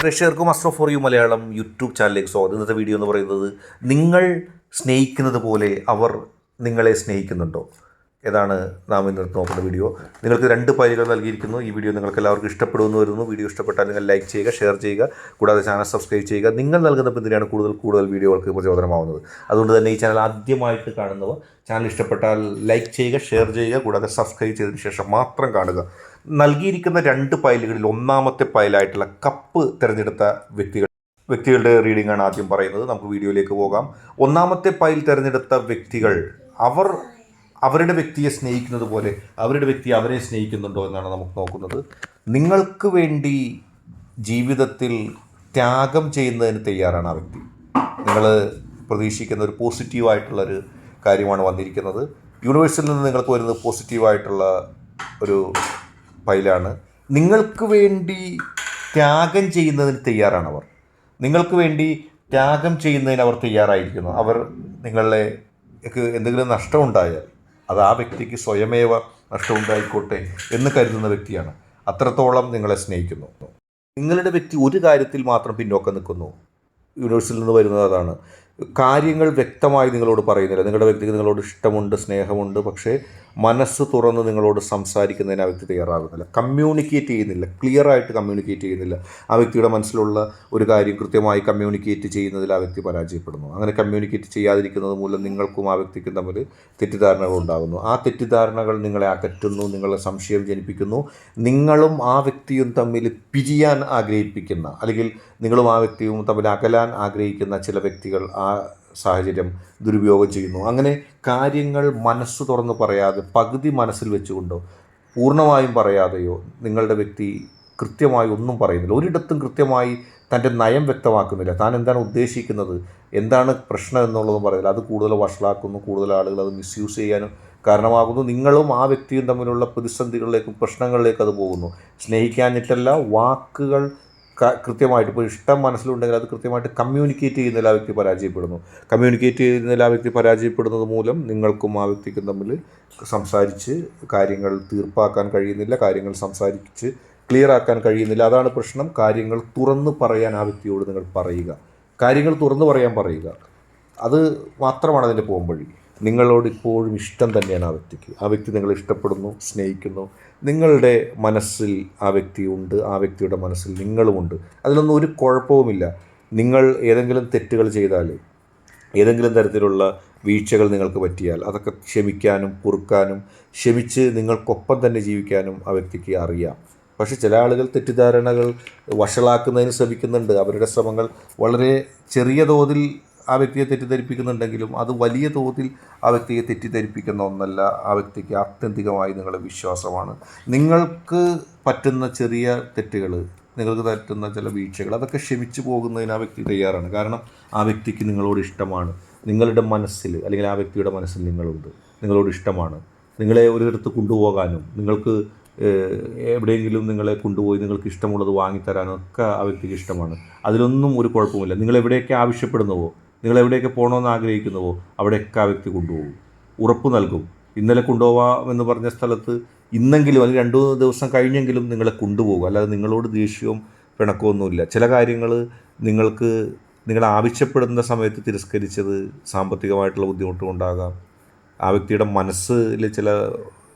പ്രേക്ഷകർക്കും astro for you Malayalam YouTube ചാനലിലേക്ക് സ്വാഗതം. ഇന്നത്തെ വീഡിയോ എന്ന് പറയുന്നത് നിങ്ങൾ സ്നേഹിക്കുന്നത് പോലെ അവർ നിങ്ങളെ സ്നേഹിക്കുന്നുണ്ടോ? ഏതാണ് നാം ഇന്ന് നോക്കുന്ന വീഡിയോ നിങ്ങൾക്ക് രണ്ട് ഫയലുകൾ നൽകിയിരിക്കുന്നു. ഈ വീഡിയോ നിങ്ങൾക്ക് എല്ലാവർക്കും ഇഷ്ടപ്പെടുമെന്ന് വരുന്നു. വീഡിയോ ഇഷ്ടപ്പെട്ടാൽ നിങ്ങൾ ലൈക്ക് ചെയ്യുക ഷെയർ ചെയ്യുക. കൂടാതെ ചാനൽ സബ്സ്ക്രൈബ് ചെയ്യുക. നിങ്ങൾ നൽകുന്ന പിന്തുണയാണ് കൂടുതൽ കൂടുതൽ വീഡിയോകൾക്ക് പ്രചോദനമാവുന്നത്. അതുകൊണ്ട് തന്നെ ഈ ചാനൽ ആദ്യമായിട്ട് കാണുന്നവർ ചാനൽ ഇഷ്ടപ്പെട്ടാൽ ലൈക്ക് ചെയ്യുക ഷെയർ ചെയ്യുക. കൂടാതെ സബ്സ്ക്രൈബ് ചെയ്തതിന് ശേഷം മാത്രം കാണുക. നൽകിയിരിക്കുന്ന രണ്ട് ഫയലുകളിൽ ഒന്നാമത്തെ ഫയലായിട്ടുള്ള കപ്പ് തിരഞ്ഞെടുത്ത വ്യക്തികൾ വ്യക്തികളുടെ റീഡിംഗ് ആണ് ആദ്യം പറയുന്നത്. നമുക്ക് വീഡിയോയിലേക്ക് പോകാം. ഒന്നാമത്തെ ഫയൽ തിരഞ്ഞെടുത്ത വ്യക്തികൾ അവർ അവരുടെ വ്യക്തിയെ സ്നേഹിക്കുന്നത് പോലെ അവരുടെ വ്യക്തി അവരെ സ്നേഹിക്കുന്നുണ്ടോ എന്നാണ് നമുക്ക് നോക്കുന്നത്. നിങ്ങൾക്ക് വേണ്ടി ജീവിതത്തിൽ ത്യാഗം ചെയ്യുന്നതിന് തയ്യാറാണ് ആ വ്യക്തി. നിങ്ങൾ പ്രതീക്ഷിക്കുന്ന ഒരു പോസിറ്റീവായിട്ടുള്ളൊരു കാര്യമാണ് വന്നിരിക്കുന്നത്. യൂണിവേഴ്സിൽ നിന്ന് നിങ്ങൾക്ക് വരുന്നത് പോസിറ്റീവായിട്ടുള്ള ഒരു ഫയലാണ് നിങ്ങൾക്ക് വേണ്ടി ത്യാഗം ചെയ്യുന്നതിന് തയ്യാറാണ് അവർ നിങ്ങൾക്ക് വേണ്ടി ത്യാഗം ചെയ്യുന്നതിന് അവർ തയ്യാറായിരിക്കുന്നു. അവർ നിങ്ങളെ എന്തെങ്കിലും നഷ്ടമുണ്ടായാൽ അത് ആ വ്യക്തിക്ക് സ്വയമേവ നഷ്ടമുണ്ടായിക്കോട്ടെ എന്ന് കരുതുന്ന വ്യക്തിയാണ്. അത്രത്തോളം നിങ്ങളെ സ്നേഹിക്കുന്നു. നിങ്ങളുടെ വ്യക്തി ഒരു കാര്യത്തിൽ മാത്രം പിന്നോക്കം നിൽക്കുന്നു. യൂണിവേഴ്സിൽ നിന്ന് വരുന്നത് അതാണ്. കാര്യങ്ങൾ വ്യക്തമായി നിങ്ങളോട് പറയുന്നില്ല. നിങ്ങളുടെ വ്യക്തിക്ക് നിങ്ങളോട് ഇഷ്ടമുണ്ട് സ്നേഹമുണ്ട്. പക്ഷേ മനസ്സ് തുറന്ന് നിങ്ങളോട് സംസാരിക്കുന്നതിന് ആ വ്യക്തി തയ്യാറാകുന്നില്ല. കമ്മ്യൂണിക്കേറ്റ് ചെയ്യുന്നില്ല. ക്ലിയർ ആയിട്ട് കമ്മ്യൂണിക്കേറ്റ് ചെയ്യുന്നില്ല. ആ വ്യക്തിയുടെ മനസ്സിലുള്ള ഒരു കാര്യം കൃത്യമായി കമ്മ്യൂണിക്കേറ്റ് ചെയ്യുന്നതിൽ ആ വ്യക്തി പരാജയപ്പെടുന്നു. അങ്ങനെ കമ്മ്യൂണിക്കേറ്റ് ചെയ്യാതിരിക്കുന്നത് മൂലം നിങ്ങൾക്കും ആ വ്യക്തിക്കും തമ്മിൽ തെറ്റിദ്ധാരണകൾ ഉണ്ടാകുന്നു. ആ തെറ്റിദ്ധാരണകൾ നിങ്ങളെ അകറ്റുന്നു നിങ്ങളെ സംശയം ജനിപ്പിക്കുന്നു. നിങ്ങളും ആ വ്യക്തിയും തമ്മിൽ പിരിയാൻ ആഗ്രഹിപ്പിക്കുന്ന അല്ലെങ്കിൽ നിങ്ങളും ആ വ്യക്തിയും തമ്മിൽ അകലാൻ ആഗ്രഹിക്കുന്ന ചില വ്യക്തികൾ ആ സാഹചര്യം ദുരുപയോഗം ചെയ്യുന്നു. അങ്ങനെ കാര്യങ്ങൾ മനസ്സ് തുറന്ന് പറയാതെ പകുതി മനസ്സിൽ വെച്ചുകൊണ്ടോ പൂർണമായും പറയാതെയോ നിങ്ങളുടെ വ്യക്തി കൃത്യമായി ഒന്നും പറയുന്നില്ല. ഒരിടത്തും കൃത്യമായി തന്റെ നയം വ്യക്തമാക്കുന്നില്ല. താൻ എന്താണ് ഉദ്ദേശിക്കുന്നത്? എന്താണ് പ്രശ്നം എന്നുള്ളതും പറയുന്നില്ല. അത് കൂടുതൽ വഷളാക്കുന്നു കൂടുതൽ ആളുകൾ അത് മിസ്യൂസ് ചെയ്യാനും കാരണമാകുന്നു. നിങ്ങളും ആ വ്യക്തിയും തമ്മിലുള്ള പ്രതിസന്ധികളിലേക്കും പ്രശ്നങ്ങളിലേക്കും അത് പോകുന്നു. സ്നേഹിക്കാനിട്ടല്ല വാക്കുകൾ കൃത്യമായിട്ട് ഇപ്പോൾ ഇഷ്ടം മനസ്സിലുണ്ടെങ്കിൽ അത് കൃത്യമായിട്ട് കമ്മ്യൂണിക്കേറ്റ് ചെയ്യുന്നതിൽ ആ വ്യക്തി പരാജയപ്പെടുന്നു. കമ്മ്യൂണിക്കേറ്റ് ചെയ്യുന്നതിൽ ആ വ്യക്തി പരാജയപ്പെടുന്നത് മൂലം നിങ്ങൾക്കും ആ വ്യക്തിക്കും തമ്മിൽ സംസാരിച്ച് കാര്യങ്ങൾ തീർപ്പാക്കാൻ കഴിയുന്നില്ല കാര്യങ്ങൾ സംസാരിച്ച് ക്ലിയർ ആക്കാൻ കഴിയുന്നില്ല. അതാണ് പ്രശ്നം. കാര്യങ്ങൾ തുറന്ന് പറയാൻ ആ വ്യക്തിയോട് നിങ്ങൾ പറയുക. കാര്യങ്ങൾ തുറന്ന് പറയാൻ പറയുക. അത് മാത്രമാണ് അതിന്റെ പോംവഴി. നിങ്ങളോട് ഇപ്പോഴും ഇഷ്ടം തന്നെയാണ് ആ വ്യക്തിക്ക്. ആ വ്യക്തി നിങ്ങളെ ഇഷ്ടപ്പെടുന്നു സ്നേഹിക്കുന്നു. നിങ്ങളുടെ മനസ്സിൽ ആ വ്യക്തിയുണ്ട് ആ വ്യക്തിയുടെ മനസ്സിൽ നിങ്ങളുമുണ്ട് അതിലൊന്നും ഒരു കുഴപ്പവുമില്ല. നിങ്ങൾ ഏതെങ്കിലും തെറ്റുകൾ ചെയ്താൽ ഏതെങ്കിലും തരത്തിലുള്ള വീഴ്ചകൾ നിങ്ങൾക്ക് പറ്റിയാൽ അതൊക്കെ ക്ഷമിക്കാനും പൊറുക്കാനും ക്ഷമിച്ച് നിങ്ങൾക്കൊപ്പം തന്നെ ജീവിക്കാനും ആ വ്യക്തിക്ക് അറിയാം. പക്ഷെ ചില ആളുകൾ തെറ്റിദ്ധാരണകൾ വഷളാക്കുന്നതിന് ശ്രമിക്കുന്നുണ്ട്. അവരുടെ ശ്രമങ്ങൾ വളരെ ചെറിയ തോതിൽ ആ വ്യക്തിയെ തെറ്റിദ്ധരിപ്പിക്കുന്നുണ്ടെങ്കിലും അത് വലിയ തോതിൽ ആ വ്യക്തിയെ തെറ്റിദ്ധരിപ്പിക്കുന്ന ഒന്നല്ല. ആ വ്യക്തിക്ക് ആത്യന്തികമായി നിങ്ങളുടെ വിശ്വാസമാണ്. നിങ്ങൾക്ക് പറ്റുന്ന ചെറിയ തെറ്റുകൾ നിങ്ങൾക്ക് പറ്റുന്ന ചില വീഴ്ചകൾ അതൊക്കെ ക്ഷമിച്ചു പോകുന്നതിന് ആ വ്യക്തി തയ്യാറാണ്. കാരണം ആ വ്യക്തിക്ക് നിങ്ങളോട് ഇഷ്ടമാണ്. നിങ്ങളുടെ മനസ്സിൽ അല്ലെങ്കിൽ ആ വ്യക്തിയുടെ മനസ്സിൽ നിങ്ങളുണ്ട്. നിങ്ങളോട് ഇഷ്ടമാണ്. നിങ്ങളെ ഒരിടത്ത് കൊണ്ടുപോകാനും നിങ്ങൾക്ക് എവിടെയെങ്കിലും നിങ്ങളെ കൊണ്ടുപോയി നിങ്ങൾക്ക് ഇഷ്ടമുള്ളത് വാങ്ങിത്തരാനും ഒക്കെ ആ വ്യക്തിക്ക് ഇഷ്ടമാണ്. അതിലൊന്നും ഒരു കുഴപ്പമില്ല നിങ്ങൾ എവിടെയൊക്കെ ആവശ്യപ്പെടുന്നുവോ നിങ്ങൾ എവിടെയൊക്കെ പോകണമെന്ന് ആഗ്രഹിക്കുന്നുവോ അവിടെയൊക്കെ ആ വ്യക്തി കൊണ്ടുപോകും. ഉറപ്പ് നൽകും. ഇന്നലെ കൊണ്ടുപോകാമെന്ന് പറഞ്ഞ സ്ഥലത്ത് ഇന്നെങ്കിലും അല്ലെങ്കിൽ രണ്ടു ദിവസം കഴിഞ്ഞെങ്കിലും നിങ്ങളെ കൊണ്ടുപോകും. അല്ലാതെ നിങ്ങളോട് ദേഷ്യവും പിണക്കമൊന്നുമില്ല ചില കാര്യങ്ങൾ നിങ്ങൾക്ക് നിങ്ങൾ ആവശ്യപ്പെടുന്ന സമയത്ത് തിരസ്കരിച്ചത് സാമ്പത്തികമായിട്ടുള്ള ബുദ്ധിമുട്ട് കൊണ്ടാകാം ആ വ്യക്തിയുടെ മനസ്സിൽ ചില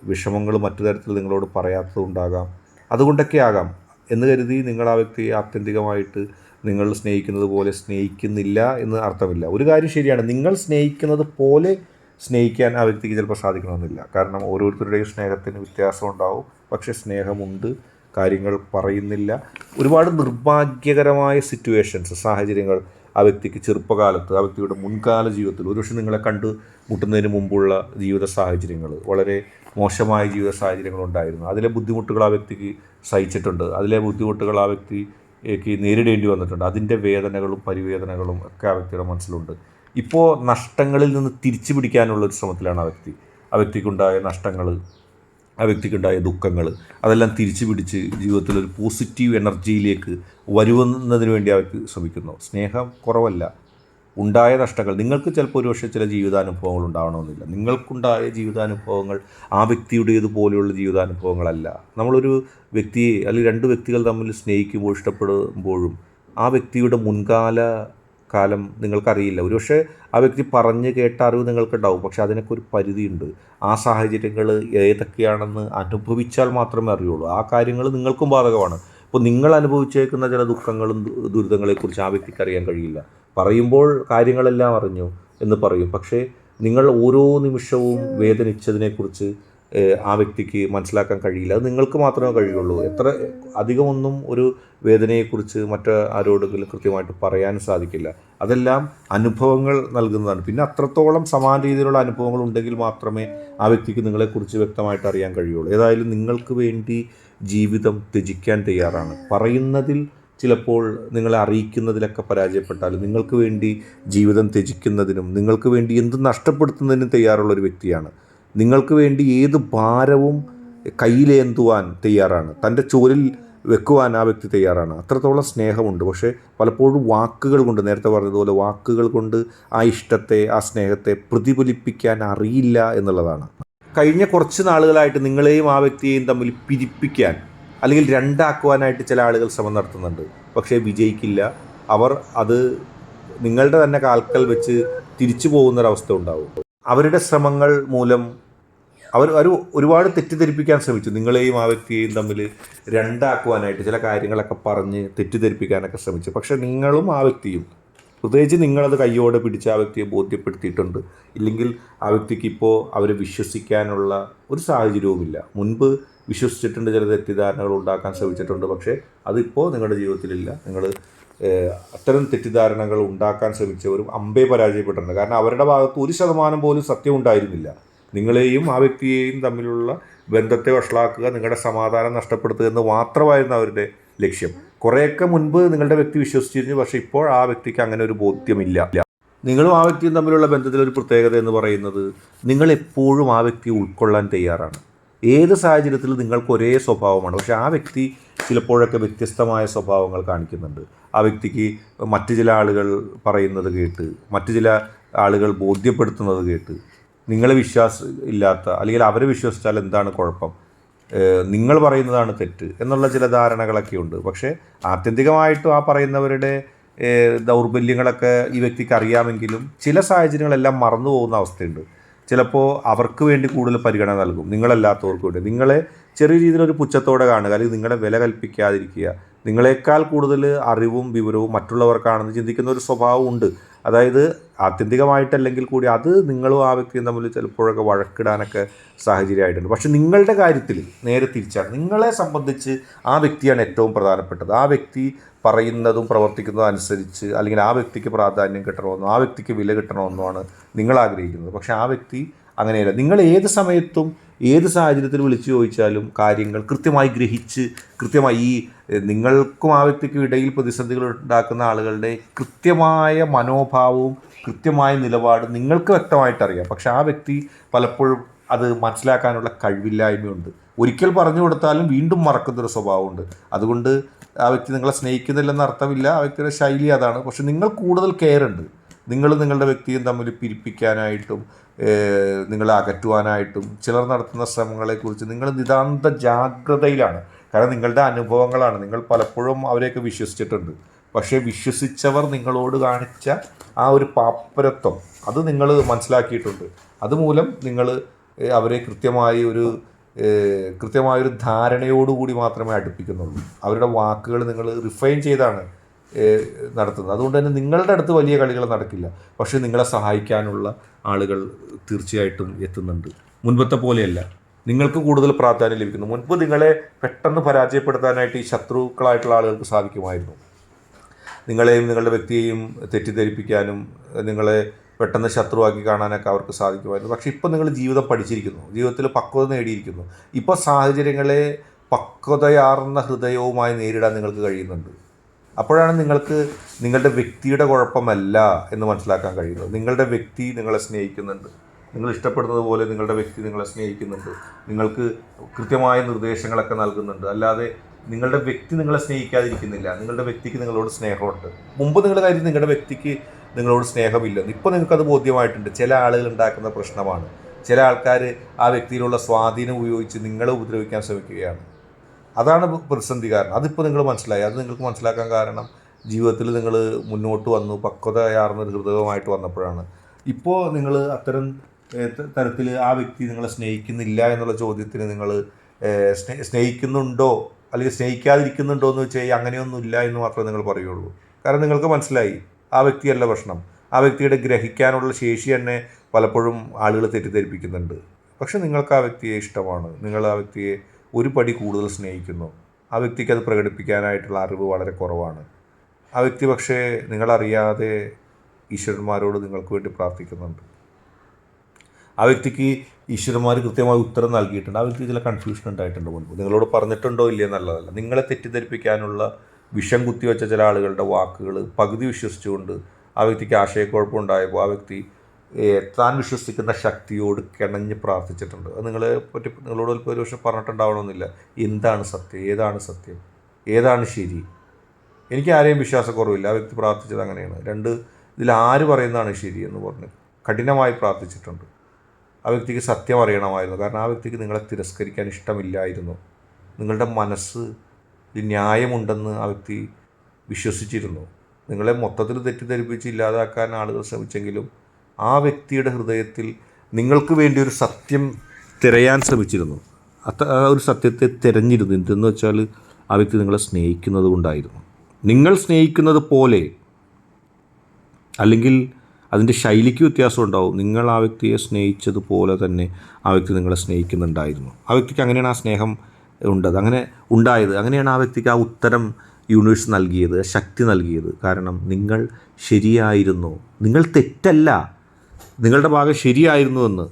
വിഷമങ്ങൾ മറ്റു തരത്തിൽ നിങ്ങളോട് പറയാത്തതുണ്ടാകാം അതുകൊണ്ടൊക്കെ ആകാം എന്ന് കരുതി നിങ്ങൾ ആ വ്യക്തിയെ ആത്യന്തികമായിട്ട് നിങ്ങൾ സ്നേഹിക്കുന്നത് പോലെ സ്നേഹിക്കുന്നില്ല എന്ന് അർത്ഥമില്ല. ഒരു കാര്യം ശരിയാണ്. നിങ്ങൾ സ്നേഹിക്കുന്നത് പോലെ സ്നേഹിക്കാൻ ആ വ്യക്തിക്ക് ചിലപ്പോൾ സാധിക്കണമെന്നില്ല. കാരണം ഓരോരുത്തരുടെയും സ്നേഹത്തിന് വ്യത്യാസം ഉണ്ടാവും. പക്ഷേ സ്നേഹമുണ്ട്. കാര്യങ്ങൾ പറയുന്നില്ല. ഒരുപാട് നിർഭാഗ്യകരമായ സിറ്റുവേഷൻസ് സാഹചര്യങ്ങൾ ആ വ്യക്തിക്ക് ചെറുപ്പകാലത്ത് ആ വ്യക്തിയുടെ മുൻകാല ജീവിതത്തിൽ ഒരുപക്ഷെ നിങ്ങളെ കണ്ടു മുട്ടുന്നതിന് മുമ്പുള്ള ജീവിത സാഹചര്യങ്ങൾ വളരെ മോശമായ ജീവിത സാഹചര്യങ്ങളുണ്ടായിരുന്നു അതിലെ ബുദ്ധിമുട്ടുകൾ ആ വ്യക്തിക്ക് സഹിച്ചിട്ടുണ്ട്. അതിലെ ബുദ്ധിമുട്ടുകൾ ആ വ്യക്തിക്ക് നേരിടേണ്ടി വന്നിട്ടുണ്ട്. അതിന്റെ വേദനകളും പരിവേദനകളും ഒക്കെ ആ വ്യക്തിയുടെ മനസ്സിലുണ്ട്. ഇപ്പോൾ നഷ്ടങ്ങളിൽ നിന്ന് തിരിച്ചു പിടിക്കാനുള്ള ഒരു ശ്രമത്തിലാണ് ആ വ്യക്തി. ആ വ്യക്തിക്കുണ്ടായ നഷ്ടങ്ങൾ ആ വ്യക്തിക്കുണ്ടായ ദുഃഖങ്ങൾ അതെല്ലാം തിരിച്ചു പിടിച്ച് ജീവിതത്തിൽ ഒരു പോസിറ്റീവ് എനർജിയിലേക്ക് വരുന്നതിന് വേണ്ടി വ്യക്തി ശ്രമിക്കുന്നു. സ്നേഹം കുറവല്ല. ഉണ്ടായ നഷ്ടങ്ങൾ. നിങ്ങൾക്ക് ചിലപ്പോൾ ഒരുപക്ഷെ ചില ജീവിതാനുഭവങ്ങൾ ഉണ്ടാവണമെന്നില്ല. നിങ്ങൾക്കുണ്ടായ ജീവിതാനുഭവങ്ങൾ ആ വ്യക്തിയുടേത് പോലെയുള്ള ജീവിതാനുഭവങ്ങളല്ല. നമ്മളൊരു വ്യക്തിയെ അല്ലെങ്കിൽ രണ്ട് വ്യക്തികൾ തമ്മിൽ സ്നേഹിക്കുമ്പോൾ ഇഷ്ടപ്പെടുമ്പോഴും ആ വ്യക്തിയുടെ മുൻകാല കാലം നിങ്ങൾക്കറിയില്ല. ഒരുപക്ഷെ ആ വ്യക്തി പറഞ്ഞ് കേട്ട അറിവ് നിങ്ങൾക്കുണ്ടാവും. പക്ഷേ അതിനൊക്കെ ഒരു പരിധിയുണ്ട്. ആ സാഹചര്യങ്ങൾ ഏതൊക്കെയാണെന്ന് അനുഭവിച്ചാൽ മാത്രമേ അറിയുള്ളൂ. ആ കാര്യങ്ങൾ നിങ്ങൾക്കും ബാധകമാണ്. ഇപ്പോൾ നിങ്ങൾ അനുഭവിച്ചേക്കുന്ന ചില ദുഃഖങ്ങളും ദുരിതങ്ങളെക്കുറിച്ച് ആ വ്യക്തിക്ക് അറിയാൻ കഴിയില്ല. പറയുമ്പോൾ കാര്യങ്ങളെല്ലാം അറിഞ്ഞു എന്ന് പറയും. പക്ഷേ നിങ്ങൾ ഓരോ നിമിഷവും വേദനിച്ചതിനെക്കുറിച്ച് ആ വ്യക്തിക്ക് മനസ്സിലാക്കാൻ കഴിയില്ല. അത് നിങ്ങൾക്ക് മാത്രമേ കഴിയുള്ളൂ. എത്ര അധികമൊന്നും ഒരു വേദനയെക്കുറിച്ച് മറ്റ് ആരോടെങ്കിലും കൃത്യമായിട്ട് പറയാൻ സാധിക്കില്ല. അതെല്ലാം അനുഭവങ്ങൾ നൽകുന്നതാണ്. പിന്നെ അത്രത്തോളം സമാന രീതിയിലുള്ള അനുഭവങ്ങൾ ഉണ്ടെങ്കിൽ മാത്രമേ ആ വ്യക്തിക്ക് നിങ്ങളെക്കുറിച്ച് വ്യക്തമായിട്ട് അറിയാൻ കഴിയുള്ളൂ. ഏതായാലും നിങ്ങൾക്ക് വേണ്ടി ജീവിതം ത്യജിക്കാൻ തയ്യാറാണ്. പറയുന്നതിൽ ചിലപ്പോൾ നിങ്ങളെ അറിയിക്കുന്നതിലൊക്കെ പരാജയപ്പെട്ടാലും നിങ്ങൾക്ക് വേണ്ടി ജീവിതം ത്യജിക്കുന്നതിനും നിങ്ങൾക്ക് വേണ്ടി എന്ത് നഷ്ടപ്പെടുത്തുന്നതിനും തയ്യാറുള്ള ഒരു വ്യക്തിയാണ്. നിങ്ങൾക്ക് വേണ്ടി ഏത് ഭാരവും കയ്യിലേന്തുവാൻ തയ്യാറാണ്. തന്റെ ചോരിൽ വെക്കുവാൻ ആ വ്യക്തി തയ്യാറാണ്. അത്രത്തോളം സ്നേഹമുണ്ട്. പക്ഷേ പലപ്പോഴും വാക്കുകൾ കൊണ്ട് നേരത്തെ പറഞ്ഞതുപോലെ വാക്കുകൾ കൊണ്ട് ആ ഇഷ്ടത്തെ ആ സ്നേഹത്തെ പ്രതിഫലിപ്പിക്കാൻ അറിയില്ല എന്നുള്ളതാണ്. കഴിഞ്ഞ കുറച്ച് നാളുകളായിട്ട് നിങ്ങളെയും ആ വ്യക്തിയെയും തമ്മിൽ പിരിപ്പിക്കാൻ അല്ലെങ്കിൽ രണ്ടാക്കുവാനായിട്ട് ചില ആളുകൾ ശ്രമം നടത്തുന്നുണ്ട്. പക്ഷേ വിജയിക്കില്ല. അവർ അത് നിങ്ങളുടെ തന്നെ കാൽക്കൽ വെച്ച് തിരിച്ചു പോകുന്നൊരവസ്ഥ ഉണ്ടാവും. അവരുടെ ശ്രമങ്ങൾ മൂലം അവർ ഒരു ഒരുപാട് തെറ്റിദ്ധരിപ്പിക്കാൻ ശ്രമിച്ചു. നിങ്ങളെയും ആ വ്യക്തിയെയും തമ്മിൽ രണ്ടാക്കുവാനായിട്ട് ചില കാര്യങ്ങളൊക്കെ പറഞ്ഞ് തെറ്റിദ്ധരിപ്പിക്കാനൊക്കെ ശ്രമിച്ചു. പക്ഷേ നിങ്ങളും ആ വ്യക്തിയും പ്രത്യേകിച്ച് നിങ്ങളത് കയ്യോടെ പിടിച്ച് ആ വ്യക്തിയെ ബോധ്യപ്പെടുത്തിയിട്ടുണ്ട്. ഇല്ലെങ്കിൽ ആ വ്യക്തിക്ക് ഇപ്പോൾ അവരെ വിശ്വസിക്കാനുള്ള ഒരു സാഹചര്യവുമില്ല. മുൻപ് വിശ്വസിച്ചിട്ടുണ്ട് ചില തെറ്റിദ്ധാരണകൾ ഉണ്ടാക്കാൻ ശ്രമിച്ചിട്ടുണ്ട്. പക്ഷേ അതിപ്പോൾ നിങ്ങളുടെ ജീവിതത്തിലില്ല. നിങ്ങൾ അത്തരം തെറ്റിദ്ധാരണകൾ ഉണ്ടാക്കാൻ ശ്രമിച്ചവരും അമ്പേ പരാജയപ്പെട്ടിട്ടുണ്ട്. കാരണം അവരുടെ ഭാഗത്ത് ഒരു ശതമാനം പോലും സത്യം ഉണ്ടായിരുന്നില്ല. നിങ്ങളെയും ആ വ്യക്തിയെയും തമ്മിലുള്ള ബന്ധത്തെ വഷളാക്കുക നിങ്ങളുടെ സമാധാനം നഷ്ടപ്പെടുത്തുക എന്ന് മാത്രമായിരുന്നു അവരുടെ ലക്ഷ്യം. കുറേയൊക്കെ മുൻപ് നിങ്ങളുടെ വ്യക്തി വിശ്വസിച്ചിരുന്നു പക്ഷേ ഇപ്പോൾ ആ വ്യക്തിക്ക് അങ്ങനെ ഒരു ബോധ്യമില്ല. നിങ്ങളും ആ വ്യക്തിയും തമ്മിലുള്ള ബന്ധത്തിലൊരു പ്രത്യേകത എന്ന് പറയുന്നത് നിങ്ങൾ എപ്പോഴും ആ വ്യക്തി ഉൾക്കൊള്ളാൻ തയ്യാറാണ്. ഏത് സാഹചര്യത്തിൽ നിങ്ങൾക്ക് ഒരേ സ്വഭാവമാണ്. പക്ഷേ ആ വ്യക്തി ചിലപ്പോഴൊക്കെ വ്യത്യസ്തമായ സ്വഭാവങ്ങൾ കാണിക്കുന്നുണ്ട്. ആ വ്യക്തിക്ക് മറ്റു ചില ആളുകൾ പറയുന്നത് കേട്ട് മറ്റു ചില ആളുകൾ ബോധ്യപ്പെടുത്തുന്നത് കേട്ട് നിങ്ങളെ വിശ്വാസം ഇല്ലാത്ത അല്ലെങ്കിൽ അവരെ വിശ്വസിച്ചാൽ എന്താണ് കുഴപ്പം? നിങ്ങൾ പറയുന്നതാണ് തെറ്റ് എന്നുള്ള ചില ധാരണകളൊക്കെ ഉണ്ട്. പക്ഷേ ആത്യന്തികമായിട്ടും ആ പറയുന്നവരുടെ ദൗർബല്യങ്ങളൊക്കെ ഈ വ്യക്തിക്ക് അറിയാമെങ്കിലും ചില സാഹചര്യങ്ങളെല്ലാം മറന്നു പോകുന്ന അവസ്ഥയുണ്ട്. ചിലപ്പോൾ അവർക്ക് വേണ്ടി കൂടുതൽ പരിഗണന നൽകും. നിങ്ങളല്ലാത്തവർക്ക് വേണ്ടി. നിങ്ങളെ ചെറിയ രീതിയിലൊരു പുച്ഛത്തോടെ കാണുക അല്ലെങ്കിൽ നിങ്ങളെ വില കൽപ്പിക്കാതിരിക്കുക. നിങ്ങളെക്കാൾ കൂടുതൽ അറിവും വിവരവും മറ്റുള്ളവർക്കാണെന്ന് ചിന്തിക്കുന്ന ഒരു സ്വഭാവം ഉണ്ട്. അതായത് ആത്യന്തികമായിട്ടല്ലെങ്കിൽ കൂടി അത് നിങ്ങളും ആ വ്യക്തിയും തമ്മിൽ ചിലപ്പോഴൊക്കെ വഴക്കിടാനൊക്കെ സാഹചര്യമായിട്ടുണ്ട്. പക്ഷെ നിങ്ങളുടെ കാര്യത്തിൽ നേരെ തിരിച്ചാണ്. നിങ്ങളെ സംബന്ധിച്ച് ആ വ്യക്തിയാണ് ഏറ്റവും പ്രധാനപ്പെട്ടത്. ആ വ്യക്തി പറയുന്നതും പ്രവർത്തിക്കുന്നതും അനുസരിച്ച് അല്ലെങ്കിൽ ആ വ്യക്തിക്ക് പ്രാധാന്യം കിട്ടണമെന്നോ ആ വ്യക്തിക്ക് വില കിട്ടണമെന്നോ ആണ് നിങ്ങൾ ആഗ്രഹിക്കുന്നത്. പക്ഷെ ആ വ്യക്തി അങ്ങനെയല്ല. നിങ്ങൾ ഏത് സമയത്തും ഏത് സാഹചര്യത്തിൽ വിളിച്ചു ചോദിച്ചാലും കാര്യങ്ങൾ കൃത്യമായി ഗ്രഹിച്ച് കൃത്യമായി ഈ നിങ്ങൾക്കും ആ വ്യക്തിക്കും ഇടയിൽ പ്രതിസന്ധികൾ ഉണ്ടാക്കുന്ന ആളുകളുടെ കൃത്യമായ മനോഭാവവും കൃത്യമായ നിലപാടും നിങ്ങൾക്ക് വ്യക്തമായിട്ട് അറിയാം പക്ഷെ ആ വ്യക്തി പലപ്പോഴും അത് മനസ്സിലാക്കാനുള്ള കഴിവില്ലായ്മയുണ്ട്. ഒരിക്കൽ പറഞ്ഞു കൊടുത്താലും വീണ്ടും മറക്കുന്നൊരു സ്വഭാവമുണ്ട്. അതുകൊണ്ട് ആ വ്യക്തി നിങ്ങളെ സ്നേഹിക്കുന്നില്ലെന്ന് അർത്ഥമില്ല. ആ വ്യക്തിയുടെ ശൈലി അതാണ്. പക്ഷെ നിങ്ങൾ കൂടുതൽ കെയർ ഉണ്ട്. നിങ്ങൾ നിങ്ങളുടെ വ്യക്തിയും തമ്മിൽ പിരിപ്പിക്കാനായിട്ടും നിങ്ങളെ അകറ്റുവാനായിട്ടും ചിലർ നടത്തുന്ന ശ്രമങ്ങളെക്കുറിച്ച് നിങ്ങൾ നിതാന്ത ജാഗ്രതയിലാണ്. കാരണം നിങ്ങളുടെ അനുഭവങ്ങളാണ്. നിങ്ങൾ പലപ്പോഴും അവരെയൊക്കെ വിശ്വസിച്ചിട്ടുണ്ട്. പക്ഷേ വിശ്വസിച്ചവർ നിങ്ങളോട് കാണിച്ച ആ ഒരു പാപ്പരത്വം അത് നിങ്ങൾ മനസ്സിലാക്കിയിട്ടുണ്ട്. അതുമൂലം നിങ്ങൾ അവരെ കൃത്യമായി ഒരു കൃത്യമായൊരു ധാരണയോടുകൂടി മാത്രമേ അടുപ്പിക്കുന്നുള്ളൂ. അവരുടെ വാക്കുകൾ നിങ്ങൾ റിഫൈൻ ചെയ്താണ്. നടത്തുന്നത്. അതുകൊണ്ട് തന്നെ നിങ്ങളുടെ അടുത്ത് വലിയ കളികൾ നടക്കില്ല. പക്ഷേ നിങ്ങളെ സഹായിക്കാനുള്ള ആളുകൾ തീർച്ചയായിട്ടും എത്തുന്നുണ്ട്. മുൻപത്തെ പോലെയല്ല. നിങ്ങൾക്ക് കൂടുതൽ പ്രാധാന്യം ലഭിക്കുന്നു. മുൻപ് നിങ്ങളെ പെട്ടെന്ന് പരാജയപ്പെടുത്താനായിട്ട് ഈ ശത്രുക്കളായിട്ടുള്ള ആളുകൾക്ക് സാധിക്കുമായിരുന്നു. നിങ്ങളെയും നിങ്ങളുടെ വ്യക്തിയെയും തെറ്റിദ്ധരിപ്പിക്കാനും നിങ്ങളെ പെട്ടെന്ന് ശത്രുവാക്കി കാണാനൊക്കെ അവർക്ക് സാധിക്കുമായിരുന്നു. പക്ഷേ ഇപ്പോൾ നിങ്ങൾ ജീവിതം പഠിച്ചിരിക്കുന്നു. ജീവിതത്തിൽ പക്വത നേടിയിരിക്കുന്നു. ഇപ്പോൾ സാഹചര്യങ്ങളെ പക്വതയാർന്ന ഹൃദയവുമായി നേരിടാൻ നിങ്ങൾക്ക് കഴിയുന്നുണ്ട്. അപ്പോഴാണ് നിങ്ങൾക്ക് നിങ്ങളുടെ വ്യക്തിയുടെ കുഴപ്പമല്ല എന്ന് മനസ്സിലാക്കാൻ കഴിയുന്നത്. നിങ്ങളുടെ വ്യക്തി നിങ്ങളെ സ്നേഹിക്കുന്നുണ്ട്. നിങ്ങൾ ഇഷ്ടപ്പെടുന്നത് പോലെ നിങ്ങളുടെ വ്യക്തി നിങ്ങളെ സ്നേഹിക്കുന്നുണ്ട്. നിങ്ങൾക്ക് കൃത്യമായ നിർദ്ദേശങ്ങളൊക്കെ നൽകുന്നുണ്ട്. അല്ലാതെ നിങ്ങളുടെ വ്യക്തി നിങ്ങളെ സ്നേഹിക്കാതിരിക്കുന്നില്ല. നിങ്ങളുടെ വ്യക്തിക്ക് നിങ്ങളോട് സ്നേഹമുണ്ട്. മുമ്പ് നിങ്ങൾ കാര്യം നിങ്ങളുടെ വ്യക്തിക്ക് നിങ്ങളോട് സ്നേഹമില്ല ഇപ്പോൾ നിങ്ങൾക്കത് ബോധ്യമായിട്ടുണ്ട്. ചില ആളുകൾ ഉണ്ടാക്കുന്ന പ്രശ്നമാണ്. ചില ആൾക്കാർ ആ വ്യക്തിയിലുള്ള സ്വാധീനം ഉപയോഗിച്ച് നിങ്ങളെ ഉപദ്രവിക്കാൻ ശ്രമിക്കുകയാണ്. അതാണ് പ്രതിസന്ധി കാരണം. അതിപ്പോൾ നിങ്ങൾ മനസ്സിലായി. അത് നിങ്ങൾക്ക് മനസ്സിലാക്കാൻ കാരണം ജീവിതത്തിൽ നിങ്ങൾ മുന്നോട്ട് വന്നു പക്വതയാർന്ന ഒരു ഹൃദയമായിട്ട് വന്നപ്പോഴാണ്. ഇപ്പോൾ നിങ്ങൾ അത്തരം തരത്തിൽ ആ വ്യക്തി നിങ്ങളെ സ്നേഹിക്കുന്നില്ല എന്നുള്ള ചോദ്യത്തിന് നിങ്ങൾ സ്നേഹിക്കുന്നുണ്ടോ? അല്ലെങ്കിൽ സ്നേഹിക്കാതിരിക്കുന്നുണ്ടോ എന്ന് വെച്ച് കഴിഞ്ഞാൽ അങ്ങനെയൊന്നും ഇല്ല എന്ന് മാത്രമേ നിങ്ങൾ പറയുള്ളൂ. കാരണം നിങ്ങൾക്ക് മനസ്സിലായി ആ വ്യക്തിയല്ല പ്രശ്നം. ആ വ്യക്തിയുടെ ഗ്രഹിക്കാനുള്ള ശേഷി തന്നെ പലപ്പോഴും ആളുകൾ തെറ്റിദ്ധരിപ്പിക്കുന്നുണ്ട്. പക്ഷെ നിങ്ങൾക്ക് ആ വ്യക്തിയെ ഇഷ്ടമാണ്. നിങ്ങൾ ആ വ്യക്തിയെ ഒരു പടി കൂടുതൽ സ്നേഹിക്കുന്നു. ആ വ്യക്തിക്ക് അത് പ്രകടിപ്പിക്കാനായിട്ടുള്ള അറിവ് വളരെ കുറവാണ്. ആ വ്യക്തി പക്ഷേ നിങ്ങളറിയാതെ ഈശ്വരന്മാരോട് നിങ്ങൾക്ക് വേണ്ടി പ്രാർത്ഥിക്കുന്നുണ്ട്. ആ വ്യക്തിക്ക് ഈശ്വരന്മാർ കൃത്യമായി ഉത്തരം നൽകിയിട്ടുണ്ട്. ആ വ്യക്തി ചില കൺഫ്യൂഷൻ ഉണ്ടായിട്ടുണ്ട് മുൻപ്. നിങ്ങളോട് പറഞ്ഞിട്ടുണ്ടോ ഇല്ലേ നല്ലതല്ല നിങ്ങളെ തെറ്റിദ്ധരിപ്പിക്കാനുള്ള വിഷം കുത്തിവെച്ച ചില ആളുകളുടെ വാക്കുകൾ പകുതി വിശ്വസിച്ചുകൊണ്ട് ആ വ്യക്തിക്ക് ആശയക്കുഴപ്പമുണ്ടായപ്പോൾ ആ വ്യക്തി താൻ വിശ്വസിക്കുന്ന ശക്തിയോട് കിണഞ്ഞ് പ്രാർത്ഥിച്ചിട്ടുണ്ട്. അത് നിങ്ങളെ പറ്റി നിങ്ങളോട് ഒരു പക്ഷെ പറഞ്ഞിട്ടുണ്ടാവണമെന്നില്ല. എന്താണ് സത്യം? ഏതാണ് സത്യം? ഏതാണ് ശരി? എനിക്ക് ആരെയും വിശ്വാസക്കുറവില്ല. ആ വ്യക്തി പ്രാർത്ഥിച്ചത് അങ്ങനെയാണ്. രണ്ട് ഇതിൽ ആര് പറയുന്നതാണ് ശരി എന്ന് പറഞ്ഞ്. കഠിനമായി പ്രാർത്ഥിച്ചിട്ടുണ്ട്. ആ വ്യക്തിക്ക് സത്യം അറിയണമായിരുന്നു. കാരണം ആ വ്യക്തിക്ക് നിങ്ങളെ തിരസ്കരിക്കാൻ ഇഷ്ടമില്ലായിരുന്നു. നിങ്ങളുടെ മനസ്സ് ന്യായമുണ്ടെന്ന് ആ വ്യക്തി വിശ്വസിച്ചിരുന്നു. നിങ്ങളെ മൊത്തത്തിൽ തെറ്റിദ്ധരിപ്പിച്ച് ഇല്ലാതാക്കാൻ ആളുകൾ ശ്രമിച്ചെങ്കിലും ആ വ്യക്തിയുടെ ഹൃദയത്തിൽ നിങ്ങൾക്ക് വേണ്ടി ഒരു സത്യം തിരയാൻ ശ്രമിച്ചിരുന്നു. അത്ത ആ ഒരു സത്യത്തെ തിരഞ്ഞിരുന്നു. എന്തെന്ന് വെച്ചാൽ ആ വ്യക്തി നിങ്ങളെ സ്നേഹിക്കുന്നത് കൊണ്ടായിരുന്നു. നിങ്ങൾ സ്നേഹിക്കുന്നത് പോലെ അല്ലെങ്കിൽ അതിന്റെ ശൈലിക്ക് വ്യത്യാസം ഉണ്ടാവും. നിങ്ങൾ ആ വ്യക്തിയെ സ്നേഹിച്ചതുപോലെ തന്നെ ആ വ്യക്തി നിങ്ങളെ സ്നേഹിക്കുന്നുണ്ടായിരുന്നു. ആ വ്യക്തിക്ക് അങ്ങനെയാണ് ആ സ്നേഹം ഉണ്ടത്. അങ്ങനെ ഉണ്ടായത്. അങ്ങനെയാണ് ആ വ്യക്തിക്ക് ആ ഉത്തരം യൂണിവേഴ്സ് നൽകിയത് ശക്തി നൽകിയത്. കാരണം നിങ്ങൾ ശരിയായിരുന്നു. നിങ്ങൾ തെറ്റല്ല. നിങ്ങളുടെ ഭാഗം ശരിയായിരുന്നുവെന്ന്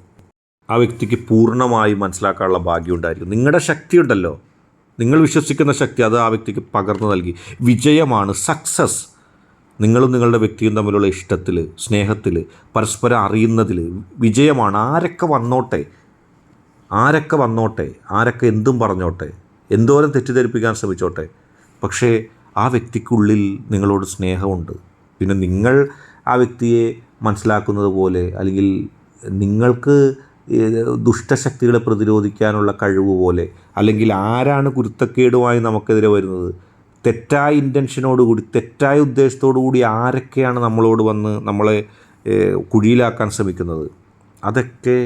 ആ വ്യക്തിക്ക് പൂർണമായി മനസ്സിലാക്കാനുള്ള ഭാഗ്യം ഉണ്ടായിരിക്കും നിങ്ങളുടെ ശക്തി ഉണ്ടല്ലോ നിങ്ങൾ വിശ്വസിക്കുന്ന ശക്തി അത് ആ വ്യക്തിക്ക് പകർന്നു നൽകി. വിജയമാണ് സക്സസ് നിങ്ങളും നിങ്ങളുടെ വ്യക്തിയും തമ്മിലുള്ള ഇഷ്ടത്തിൽ സ്നേഹത്തിൽ പരസ്പരം അറിയുന്നതിൽ വിജയമാണ്. ആരൊക്കെ വന്നോട്ടെ? ആരൊക്കെ വന്നോട്ടെ? ആരൊക്കെ എന്തും പറഞ്ഞോട്ടെ? എന്തോരം തെറ്റിദ്ധരിപ്പിക്കാൻ ശ്രമിച്ചോട്ടെ? പക്ഷേ ആ വ്യക്തിക്കുള്ളിൽ നിങ്ങളോട് സ്നേഹമുണ്ട്. പിന്നെ നിങ്ങൾ ആ വ്യക്തിയെ മനസ്സിലാക്കുന്നത് പോലെ അല്ലെങ്കിൽ നിങ്ങൾക്ക് ദുഷ്ടശക്തികളെ പ്രതിരോധിക്കാനുള്ള കഴിവ് പോലെ അല്ലെങ്കിൽ ആരാണ് കുരുത്തക്കേടുമായി നമുക്കെതിരെ വരുന്നത്? തെറ്റായ ഇന്റൻഷനോടുകൂടി തെറ്റായ ഉദ്ദേശത്തോടു കൂടി ആരൊക്കെയാണ് നമ്മളോട് വന്ന് നമ്മളെ കുഴിയിലാക്കാൻ ശ്രമിക്കുന്നത്? അതൊക്കെ